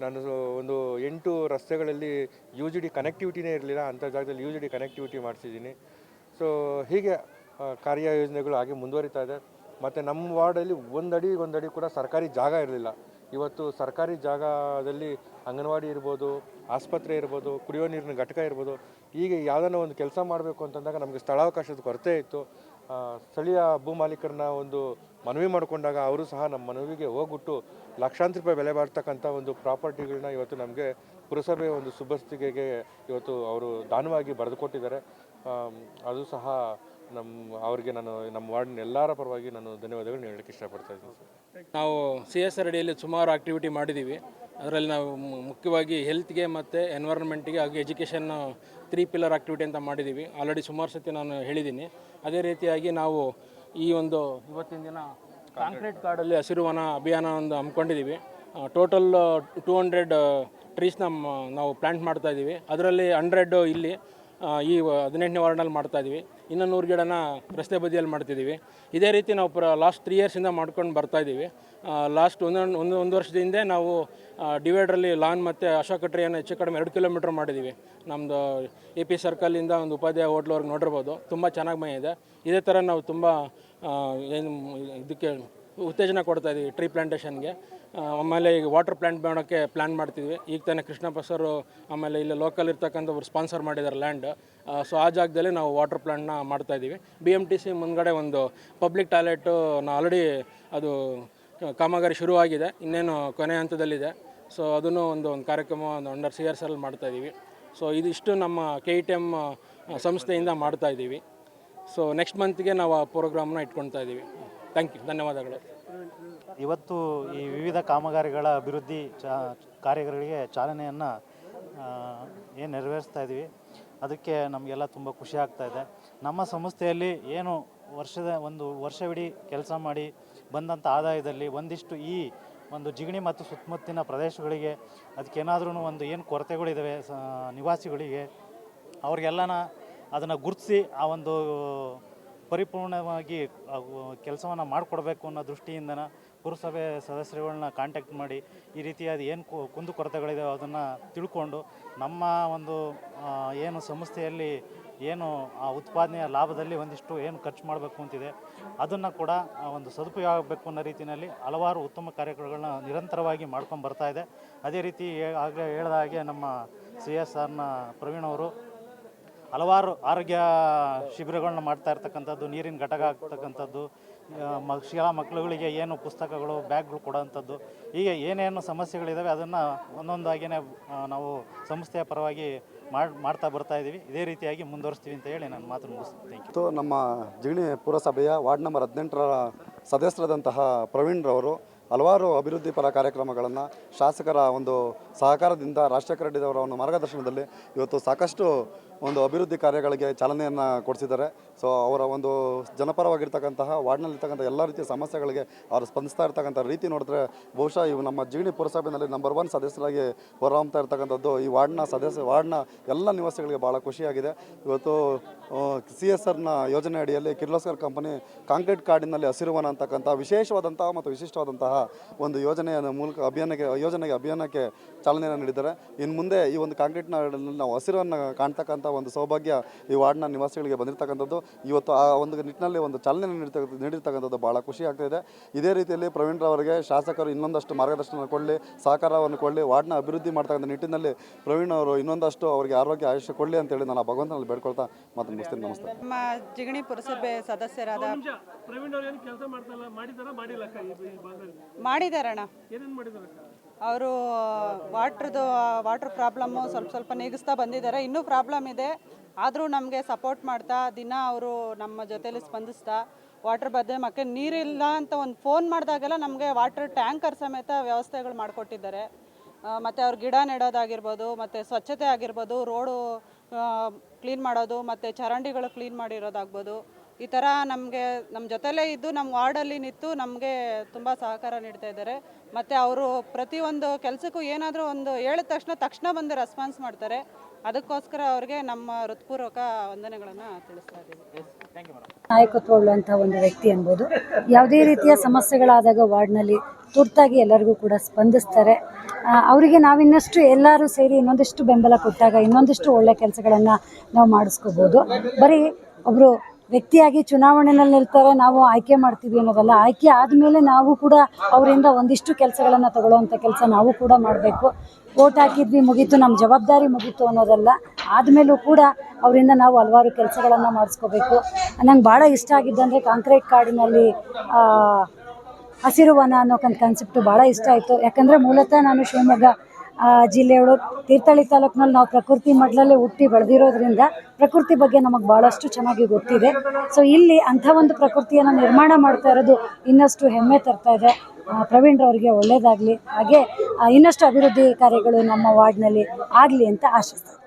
ನಾನು ಒಂದು ಎಂಟು ರಸ್ತೆಗಳಲ್ಲಿ ಯು ಜಿ ಡಿ ಕನೆಕ್ಟಿವಿಟಿನೇ ಇರಲಿಲ್ಲ. ಅಂಥ ಜಾಗದಲ್ಲಿ ಯು ಜಿ ಡಿ ಕನೆಕ್ಟಿವಿಟಿ ಮಾಡಿಸಿದ್ದೀನಿ ಸೊ, ಹೀಗೆ ಕಾರ್ಯ ಕಾರ್ಯಯೋಜನೆಗಳು ಹಾಗೆ ಮುಂದುವರಿತಾ ಇದೆ. ಮತ್ತು ನಮ್ಮ ವಾರ್ಡಲ್ಲಿ ಒಂದಡಿ ಒಂದಡಿ ಕೂಡ ಸರ್ಕಾರಿ ಜಾಗ ಇರಲಿಲ್ಲ. ಇವತ್ತು ಸರ್ಕಾರಿ ಜಾಗದಲ್ಲಿ ಅಂಗನವಾಡಿ ಇರ್ಬೋದು, ಆಸ್ಪತ್ರೆ ಇರ್ಬೋದು, ಕುಡಿಯೋ ನೀರಿನ ಘಟಕ ಇರ್ಬೋದು ಈಗ ಯಾವುದನ್ನ ಒಂದು ಕೆಲಸ ಮಾಡಬೇಕು ಅಂತಂದಾಗ ನಮಗೆ ಸ್ಥಳಾವಕಾಶದ ಕೊರತೆ ಇತ್ತು. ಸ್ಥಳೀಯ ಭೂ ಮಾಲೀಕರನ್ನ ಒಂದು ಮನವಿ ಮಾಡಿಕೊಂಡಾಗ ಅವರು ಸಹ ನಮ್ಮ ಮನವಿಗೆ ಹೋಗ್ಬಿಟ್ಟು ಲಕ್ಷಾಂತರ ರೂಪಾಯಿ ಬೆಲೆ ಬಾಳ್ತಕ್ಕಂಥ ಒಂದು ಪ್ರಾಪರ್ಟಿಗಳನ್ನ ಇವತ್ತು ನಮಗೆ ಪುರಸಭೆ ಒಂದು ಸುಭಸ್ತಿಗೆಗೆ ಇವತ್ತು ಅವರು ದಾನವಾಗಿ ಬರೆದುಕೊಟ್ಟಿದ್ದಾರೆ. ಅದು ಸಹ ನಮ್ಮ ಅವರಿಗೆ ನಾನು ನಮ್ಮ ವಾರ್ಡ್ನ ಎಲ್ಲರ ಪರವಾಗಿ ನಾನು ಧನ್ಯವಾದಗಳು ಹೇಳಕ್ಕೆ ಇಷ್ಟಪಡ್ತಾ ಇದ್ದೀನಿ ನಾವು ಸಿ ಎಸ್ ಆರ್ ಡಿಯಲ್ಲಿ ಸುಮಾರು ಆಕ್ಟಿವಿಟಿ ಮಾಡಿದ್ದೀವಿ ಅದರಲ್ಲಿ ನಾವು ಮುಖ್ಯವಾಗಿ ಹೆಲ್ತ್ಗೆ ಮತ್ತು ಎನ್ವೈರನ್ಮೆಂಟ್ಗೆ ಹಾಗೂ ಎಜುಕೇಷನ್ ತ್ರೀ ಪಿಲ್ಲರ್ ಆಕ್ಟಿವಿಟಿ ಅಂತ ಮಾಡಿದ್ದೀವಿ ಆಲ್ರೆಡಿ ಸುಮಾರು ಸತಿ ನಾನು ಹೇಳಿದ್ದೀನಿ. ಅದೇ ರೀತಿಯಾಗಿ ನಾವು ಈ ಒಂದು ಇವತ್ತಿನ ದಿನ ಕಾಂಕ್ರೀಟ್ ಕಾರ್ಡಲ್ಲಿ ಹಸಿರು ವನ ಅಭಿಯಾನ ಒಂದು ಹಮ್ಮಿಕೊಂಡಿದ್ದೀವಿ ಟೋಟಲ್ ಟೂ ಹಂಡ್ರೆಡ್ ಟ್ರೀಸ್ನ ನಾವು ಪ್ಲ್ಯಾಂಟ್ ಮಾಡ್ತಾ ಇದ್ದೀವಿ ಅದರಲ್ಲಿ ಹಂಡ್ರೆಡ್ ಇಲ್ಲಿ ಈ ಹದಿನೆಂಟನೇ ವಾರ್ಡ್ನಲ್ಲಿ ಮಾಡ್ತಾ ಇದೀವಿ. ಇನ್ನು ನೂರು ಗಿಡನ ರಸ್ತೆ ಬದಿಯಲ್ಲಿ ಮಾಡ್ತಿದ್ದೀವಿ. ಇದೇ ರೀತಿ ನಾವು ಪ್ರ ಲಾಸ್ಟ್ ತ್ರೀ ಇಯರ್ಸಿಂದ ಮಾಡ್ಕೊಂಡು ಬರ್ತಾಯಿದ್ದೀವಿ ಲಾಸ್ಟ್ ಒಂದೊಂದು ಒಂದು ಒಂದು ವರ್ಷದ ಹಿಂದೆ ನಾವು ಡಿವೈಡ್ರಲ್ಲಿ ಲಾನ್ ಮತ್ತು ಅಶೋಕ ಟ್ರೀಯನ್ನು ಹೆಚ್ಚು ಕಡಿಮೆ ಎರಡು ಕಿಲೋಮೀಟ್ರ್ ಮಾಡಿದ್ದೀವಿ. ನಮ್ಮದು ಎ ಪಿ ಸರ್ಕಲಿಂದ ಒಂದು ಉಪಾಧ್ಯಾಯ ಹೋಟ್ಲ್ವರೆಗೆ ನೋಡಿರ್ಬೋದು. ತುಂಬ ಚೆನ್ನಾಗಿ ಬಂದಿದೆ ಇದೇ. ಥರ ನಾವು ತುಂಬ ಏನು, ಇದಕ್ಕೆ ಉತ್ತೇಜನ ಕೊಡ್ತಾ ಇದ್ದೀವಿ ಟ್ರೀ ಪ್ಲಾಂಟೇಷನ್ಗೆ ಆಮೇಲೆ ಈಗ ವಾಟರ್ ಪ್ಲಾಂಟ್ ಮಾಡೋಕ್ಕೆ ಪ್ಲ್ಯಾನ್ ಮಾಡ್ತಿದ್ವಿ. ಈಗ ತಾನೇ ಕೃಷ್ಣಪ್ಪ ಸರ್ ಆಮೇಲೆ ಇಲ್ಲಿ ಲೋಕಲ್ ಇರ್ತಕ್ಕಂಥವ್ರು ಸ್ಪಾನ್ಸರ್ ಮಾಡಿದ್ದಾರೆ ಲ್ಯಾಂಡ್ ಸೊ ಆ ಜಾಗದಲ್ಲಿ ನಾವು ವಾಟರ್ ಪ್ಲಾಂಟ್ನ ಮಾಡ್ತಾ ಇದ್ದೀವಿ. ಬಿ ಎಂ ಟಿ ಸಿ ಮುಂದ್ಗಡೆ ಒಂದು ಪಬ್ಲಿಕ್ ಟಾಯ್ಲೆಟು ಆಲ್ರೆಡಿ ಅದು ಕಾಮಗಾರಿ ಶುರುವಾಗಿದೆ. ಇನ್ನೇನು ಕೊನೆ ಹಂತದಲ್ಲಿದೆ. ಸೊ ಅದನ್ನು ಒಂದು ಒಂದು ಕಾರ್ಯಕ್ರಮ ಒಂದು ಅಂಡರ್ ಸಿ ಆರ್ ಸಲ್ಲಿ ಮಾಡ್ತಾ ಇದ್ದೀವಿ. ಸೊ ಇದಿಷ್ಟು ನಮ್ಮ ಕೆ ಇ ಟಿ ಎಂ ಸಂಸ್ಥೆಯಿಂದ ಮಾಡ್ತಾ ಇದ್ದೀವಿ. ಸೊ ನೆಕ್ಸ್ಟ್ ಮಂತ್ಗೆ ನಾವು ಆ ಪ್ರೋಗ್ರಾಮ್ನ ಇಟ್ಕೊಳ್ತಾ ಇದ್ದೀವಿ. ಥ್ಯಾಂಕ್ ಯು ಧನ್ಯವಾದಗಳು. ಇವತ್ತು ಈ ವಿವಿಧ ಕಾಮಗಾರಿಗಳ ಅಭಿವೃದ್ಧಿ ಚಾ, ಕಾರ್ಯಗಳಿಗೆ ಚಾಲನೆಯನ್ನು ಏನು ನೆರವೇರಿಸ್ತಾ ಇದ್ದೀವಿ ಅದಕ್ಕೆ ನಮಗೆಲ್ಲ ತುಂಬ ಖುಷಿ ಆಗ್ತಾ ಇದೆ. ನಮ್ಮ ಸಂಸ್ಥೆಯಲ್ಲಿ ಏನು ವರ್ಷದ ಒಂದು ವರ್ಷವಿಡೀ ಕೆಲಸ ಮಾಡಿ ಬಂದಂಥ ಆದಾಯದಲ್ಲಿ ಒಂದಿಷ್ಟು ಈ ಒಂದು ಜಿಗಣಿ ಮತ್ತು ಸುತ್ತಮುತ್ತಿನ ಪ್ರದೇಶಗಳಿಗೆ ಅದಕ್ಕೇನಾದ್ರೂ ಒಂದು ಏನು ಕೊರತೆಗಳಿದ್ದಾವೆ ನಿವಾಸಿಗಳಿಗೆ, ಅವ್ರಿಗೆಲ್ಲನ ಅದನ್ನು ಗುರುತಿಸಿ ಆ ಒಂದು ಪರಿಪೂರ್ಣವಾಗಿ ಕೆಲಸವನ್ನು ಮಾಡಿಕೊಡ್ಬೇಕು ಅನ್ನೋ ದೃಷ್ಟಿಯಿಂದನ ಪುರಸಭೆ ಸದಸ್ಯರುಗಳನ್ನ ಕಾಂಟ್ಯಾಕ್ಟ್ ಮಾಡಿ ಈ ರೀತಿಯಾದ ಏನು ಕುಂದು ಕೊರತೆಗಳಿದೆ ಅದನ್ನು ತಿಳ್ಕೊಂಡು ನಮ್ಮ ಒಂದು ಏನು ಸಂಸ್ಥೆಯಲ್ಲಿ ಏನು ಆ ಉತ್ಪಾದನೆಯ ಲಾಭದಲ್ಲಿ ಒಂದಿಷ್ಟು ಏನು ಖರ್ಚು ಮಾಡಬೇಕು ಅಂತಿದೆ, ಅದನ್ನು ಕೂಡ ಒಂದು ಸದುಪಯೋಗ ಆಗಬೇಕು ಅನ್ನೋ ರೀತಿಯಲ್ಲಿ ಹಲವಾರು ಉತ್ತಮ ಕಾರ್ಯಕ್ರಮಗಳನ್ನ ನಿರಂತರವಾಗಿ ಮಾಡ್ಕೊಂಡು ಬರ್ತಾ ಇದೆ. ಅದೇ ರೀತಿ ಆಗಲೇ ಹೇಳಿದ ಹಾಗೆ ನಮ್ಮ ಸಿ ಎಸ್ ಆರ್ನ ಪ್ರವೀಣ್ ಅವರು ಹಲವಾರು ಆರೋಗ್ಯ ಶಿಬಿರಗಳನ್ನ ಮಾಡ್ತಾ ಇರ್ತಕ್ಕಂಥದ್ದು, ನೀರಿನ ಘಟಕ ಆಗ್ತಕ್ಕಂಥದ್ದು ಮ ಶಾಲಾ ಮಕ್ಕಳುಗಳಿಗೆ ಏನು ಪುಸ್ತಕಗಳು, ಬ್ಯಾಗ್ಗಳು ಕೊಡೋವಂಥದ್ದು ಹೀಗೆ ಏನೇನು ಸಮಸ್ಯೆಗಳಿದ್ದಾವೆ ಅದನ್ನು ಒಂದೊಂದಾಗಿಯೇ ನಾವು ಸಂಸ್ಥೆಯ ಪರವಾಗಿ ಮಾಡಿ, ಮಾಡ್ತಾ ಬರ್ತಾ ಇದ್ದೀವಿ ಇದೇ ರೀತಿಯಾಗಿ ಮುಂದುವರಿಸ್ತೀವಿ ಅಂತ ಹೇಳಿ ನಾನು ಮಾತು ಮುಗಿಸ್ತೀನಿ. ಮತ್ತು ನಮ್ಮ ಜಿಗಣಿ ಪುರಸಭೆಯ ವಾರ್ಡ್ ನಂಬರ್ ಹದಿನೆಂಟರ ಸದಸ್ಯರಾದಂತಹ ಪ್ರವೀಣ್ರವರು ಹಲವಾರು ಅಭಿವೃದ್ಧಿ ಪರ ಕಾರ್ಯಕ್ರಮಗಳನ್ನು ಶಾಸಕರ ಒಂದು ಸಹಕಾರದಿಂದ ರಾಜಶೇಖರ ರೆಡ್ಡಿಯವರ ಒಂದು ಮಾರ್ಗದರ್ಶನದಲ್ಲಿ ಇವತ್ತು ಸಾಕಷ್ಟು ಒಂದು ಅಭಿವೃದ್ಧಿ ಕಾರ್ಯಗಳಿಗೆ ಚಾಲನೆಯನ್ನು ಕೊಡಿಸಿದ್ದಾರೆ. ಸೊ ಅವರ ಒಂದು ಜನಪರವಾಗಿರ್ತಕ್ಕಂತಹ, ವಾರ್ಡ್ನಲ್ಲಿರ್ತಕ್ಕಂಥ ಎಲ್ಲ ರೀತಿಯ ಸಮಸ್ಯೆಗಳಿಗೆ ಅವರು ಸ್ಪಂದಿಸ್ತಾ ಇರ್ತಕ್ಕಂಥ ರೀತಿ ನೋಡಿದ್ರೆ ಬಹುಶಃ ಇವು ನಮ್ಮ ಜಿಗಣಿ ಪುರಸಭೆಯಲ್ಲಿ ನಂಬರ್ ಒನ್ ಸದಸ್ಯರಾಗಿ ಹೊರಹೊಮ್ತಾ ಇರ್ತಕ್ಕಂಥದ್ದು ಈ ವಾರ್ಡ್ನ ಸದಸ್ಯ, ವಾರ್ಡ್ನ ಎಲ್ಲ ನಿವಾಸಿಗಳಿಗೆ ಭಾಳ ಖುಷಿಯಾಗಿದೆ. ಇವತ್ತು ಸಿ ಎಸ್ ಆರ್ನ ಯೋಜನೆ ಅಡಿಯಲ್ಲಿ ಕಿರ್ಲೋಸ್ಕರ್ ಕಂಪನಿ ಕಾಂಕ್ರೀಟ್ ಕಾರ್ಡಿನಲ್ಲಿ ಹಸಿರುವನ ಅಂತಕ್ಕಂಥ ವಿಶೇಷವಾದಂತಹ ಮತ್ತು ವಿಶಿಷ್ಟವಾದಂತಹ ಒಂದು ಯೋಜನೆಯ ಮೂಲಕ ಅಭಿಯಾನಕ್ಕೆ, ಯೋಜನೆಗೆ ಅಭಿಯಾನಕ್ಕೆ ಚಾಲನೆಯನ್ನು ನೀಡಿದ್ದಾರೆ. ಇನ್ನು ಮುಂದೆ ಈ ಒಂದು ಕಾಂಕ್ರೀಟ್ನ ನಾವು ಹಸಿರನ್ನು ಕಾಣ್ತಕ್ಕಂಥ ಒಂದು ಸೌಭಾಗ್ಯ ಈ ವಾರ್ಡ್ನ ನಿವಾಸಿಗಳಿಗೆ ಬಂದಿರತಕ್ಕಂಥದ್ದು. ಇವತ್ತು ಆ ಒಂದು ನಿಟ್ಟಿನಲ್ಲಿ ಒಂದು ಚಾಲನೆ ನೀಡಿರ್ತಕ್ಕ ನೀಡಿರ್ತಕ್ಕಂಥದ್ದು ಭಾಳ ಖುಷಿ ಆಗ್ತಾ ಇದೆ. ಇದೇ ರೀತಿಯಲ್ಲಿ ಪ್ರವೀಣ್ ರವರಿಗೆ ಶಾಸಕರು ಇನ್ನೊಂದಷ್ಟು ಮಾರ್ಗದರ್ಶನ ಕೊಡಲಿ ಸಹಕಾರವನ್ನು ಕೊಡಲಿ ವಾರ್ಡ್ನ ಅಭಿವೃದ್ಧಿ ಮಾಡ್ತಕ್ಕಂಥ ನಿಟ್ಟಿನಲ್ಲಿ ಪ್ರವೀಣ್ ಅವರು ಇನ್ನೊಂದಷ್ಟು ಅವರಿಗೆ ಆರೋಗ್ಯ ಆಯುಷ್ಯ ಕೊಡಲಿ ಅಂತೇಳಿ ನಾನು ಆ ಭಗವಂತನಲ್ಲಿ ಬೇಡ್ಕೊಳ್ತಾ ಮಾತು ಮುಗಿಸ್ತೀನಿ ನಮಸ್ತೆ. ನಮ್ಮ ಜಿಗಣಿ ಪುರಸಭೆ ಸದಸ್ಯರಾದ ಪ್ರವೀಣ್ ಅವರು ಏನು ಕೆಲಸ ಮಾಡ್ತಾರಲ್ಲ ಮಾಡಿದಾರ? ಮಾಡಿಲ್ಲ ಅಕ್ಕ ಈ ಈ ಭಾಗದಲ್ಲಿ? ಮಾಡಿದಾರಣ್ಣ. ಏನೇನು ಮಾಡಿದಾರ ಅಕ್ಕ ಅವರು ವಾಟ್ರದ್ದು, ವಾಟ್ರ್ ಪ್ರಾಬ್ಲಮ್ಮು ಸ್ವಲ್ಪ ಸ್ವಲ್ಪ ನೀಗಿಸ್ತಾ ಬಂದಿದ್ದಾರೆ. ಇನ್ನೂ ಪ್ರಾಬ್ಲಮ್ ಇದೆ. ಆದರೂ ನಮಗೆ ಸಪೋರ್ಟ್ ಮಾಡ್ತಾ, ದಿನ ಅವರು ನಮ್ಮ ಜೊತೇಲಿ ಸ್ಪಂದಿಸ್ತಾ, ವಾಟ್ರ್ ಬಗ್ಗೆ ಮತ್ತೆ ನೀರಿಲ್ಲ ಅಂತ ಒಂದು ಫೋನ್ ಮಾಡಿದಾಗೆಲ್ಲ ನಮಗೆ ವಾಟರ್ ಟ್ಯಾಂಕರ್ ಸಮೇತ ವ್ಯವಸ್ಥೆಗಳು ಮಾಡಿಕೊಟ್ಟಿದ್ದಾರೆ. ಮತ್ತು ಅವ್ರು ಗಿಡ ನೆಡೋದಾಗಿರ್ಬೋದು, ಮತ್ತು ಸ್ವಚ್ಛತೆ ಆಗಿರ್ಬೋದು, ರೋಡು ಕ್ಲೀನ್ ಮಾಡೋದು, ಮತ್ತು ಚರಂಡಿಗಳು ಕ್ಲೀನ್ ಮಾಡಿರೋದಾಗ್ಬೋದು. ಈ ಥರ ನಮಗೆ ನಮ್ಮ ಜೊತೆಲೇ ಇದ್ದು ನಮ್ಮ ವಾರ್ಡಲ್ಲಿ ನಿಂತು ನಮಗೆ ತುಂಬ ಸಹಕಾರ ನೀಡ್ತಾ ಇದ್ದಾರೆ. ಮತ್ತು ಅವರು ಪ್ರತಿಯೊಂದು ಕೆಲಸಕ್ಕೂ ಏನಾದರೂ ಒಂದು ಹೇಳಿದ ತಕ್ಷಣ ತಕ್ಷಣ ಬಂದು ರೆಸ್ಪಾನ್ಸ್ ಮಾಡ್ತಾರೆ. ಅದಕ್ಕೋಸ್ಕರ ಅವ್ರಿಗೆ ನಮ್ಮ ಹೃತ್ಪೂರ್ವಕ ವಂದನೆಗಳನ್ನು ತಿಳಿಸ್ತಾ ಇದ್ದೀವಿ. ನಾಯಕತ್ವ ಉಳ್ಳಂಥ ಒಂದು ವ್ಯಕ್ತಿ ಅನ್ಬೋದು. ಯಾವುದೇ ರೀತಿಯ ಸಮಸ್ಯೆಗಳಾದಾಗ ವಾರ್ಡ್ನಲ್ಲಿ ತುರ್ತಾಗಿ ಎಲ್ಲರಿಗೂ ಕೂಡ ಸ್ಪಂದಿಸ್ತಾರೆ. ಅವರಿಗೆ ನಾವಿನ್ನಷ್ಟು ಎಲ್ಲರೂ ಸೇರಿ ಇನ್ನೊಂದಿಷ್ಟು ಬೆಂಬಲ ಕೊಟ್ಟಾಗ ಇನ್ನೊಂದಿಷ್ಟು ಒಳ್ಳೆ ಕೆಲಸಗಳನ್ನು ನಾವು ಮಾಡಿಸ್ಕೋಬೋದು. ಬರೀ ಒಬ್ಬರು ವ್ಯಕ್ತಿಯಾಗಿ ಚುನಾವಣೆಯಲ್ಲಿ ನಿಲ್ತಾರೆ ನಾವು ಆಯ್ಕೆ ಮಾಡ್ತೀವಿ ಅನ್ನೋದಲ್ಲ ಆಯ್ಕೆ ಆದಮೇಲೆ ನಾವು ಕೂಡ ಅವರಿಂದ ಒಂದಿಷ್ಟು ಕೆಲಸಗಳನ್ನು ತಗೊಳ್ಳುವಂಥ ಕೆಲಸ ನಾವು ಕೂಡ ಮಾಡಬೇಕು. ಓಟ್ ಹಾಕಿದ್ವಿ ಮುಗೀತು ನಮ್ಮ ಜವಾಬ್ದಾರಿ ಮುಗೀತು ಅನ್ನೋದಲ್ಲ ಆದಮೇಲೂ ಕೂಡ ಅವರಿಂದ ನಾವು ಹಲವಾರು ಕೆಲಸಗಳನ್ನು ಮಾಡಿಸ್ಕೋಬೇಕು. ನಂಗೆ ಭಾಳ ಇಷ್ಟ ಆಗಿದ್ದಂದರೆ ಕಾಂಕ್ರೀಟ್ ಕಾಡಿನಲ್ಲಿ ಆ, ಹಸಿರು ವನ ಅನ್ನೋ ಒಂದು ಕಾನ್ಸೆಪ್ಟು ಭಾಳ ಇಷ್ಟ ಆಯಿತು. ಯಾಕಂದರೆ ಮೂಲತಃ ನಾನು ಶಿವಮೊಗ್ಗ ಆ, ಜಿಲ್ಲೆಯವಳು ತೀರ್ಥಹಳ್ಳಿ ತಾಲೂಕಿನಲ್ಲಿ ನಾವು ಪ್ರಕೃತಿ ಮಡ್ಲಲ್ಲೇ ಹುಟ್ಟಿ ಬೆಳೆದಿರೋದ್ರಿಂದ ಪ್ರಕೃತಿ ಬಗ್ಗೆ ನಮಗೆ ಭಾಳಷ್ಟು ಚೆನ್ನಾಗಿ ಗೊತ್ತಿದೆ. ಸೊ ಇಲ್ಲಿ ಅಂಥ ಒಂದು ಪ್ರಕೃತಿಯನ್ನು ನಿರ್ಮಾಣ ಮಾಡ್ತಾ ಇರೋದು ಇನ್ನಷ್ಟು ಹೆಮ್ಮೆ ತರ್ತಾ ಇದೆ. ಪ್ರವೀಣ್ರವರಿಗೆ ಪ್ರವೀಣ್ ರವರಿಗೆ ಒಳ್ಳೆಯದಾಗಲಿ ಹಾಗೆ ಇನ್ನಷ್ಟು ಅಭಿವೃದ್ಧಿ ಕಾರ್ಯಗಳು ನಮ್ಮ ವಾರ್ಡ್ನಲ್ಲಿ ಆಗಲಿ ಅಂತ ಆಶಿಸ್ತೀನಿ.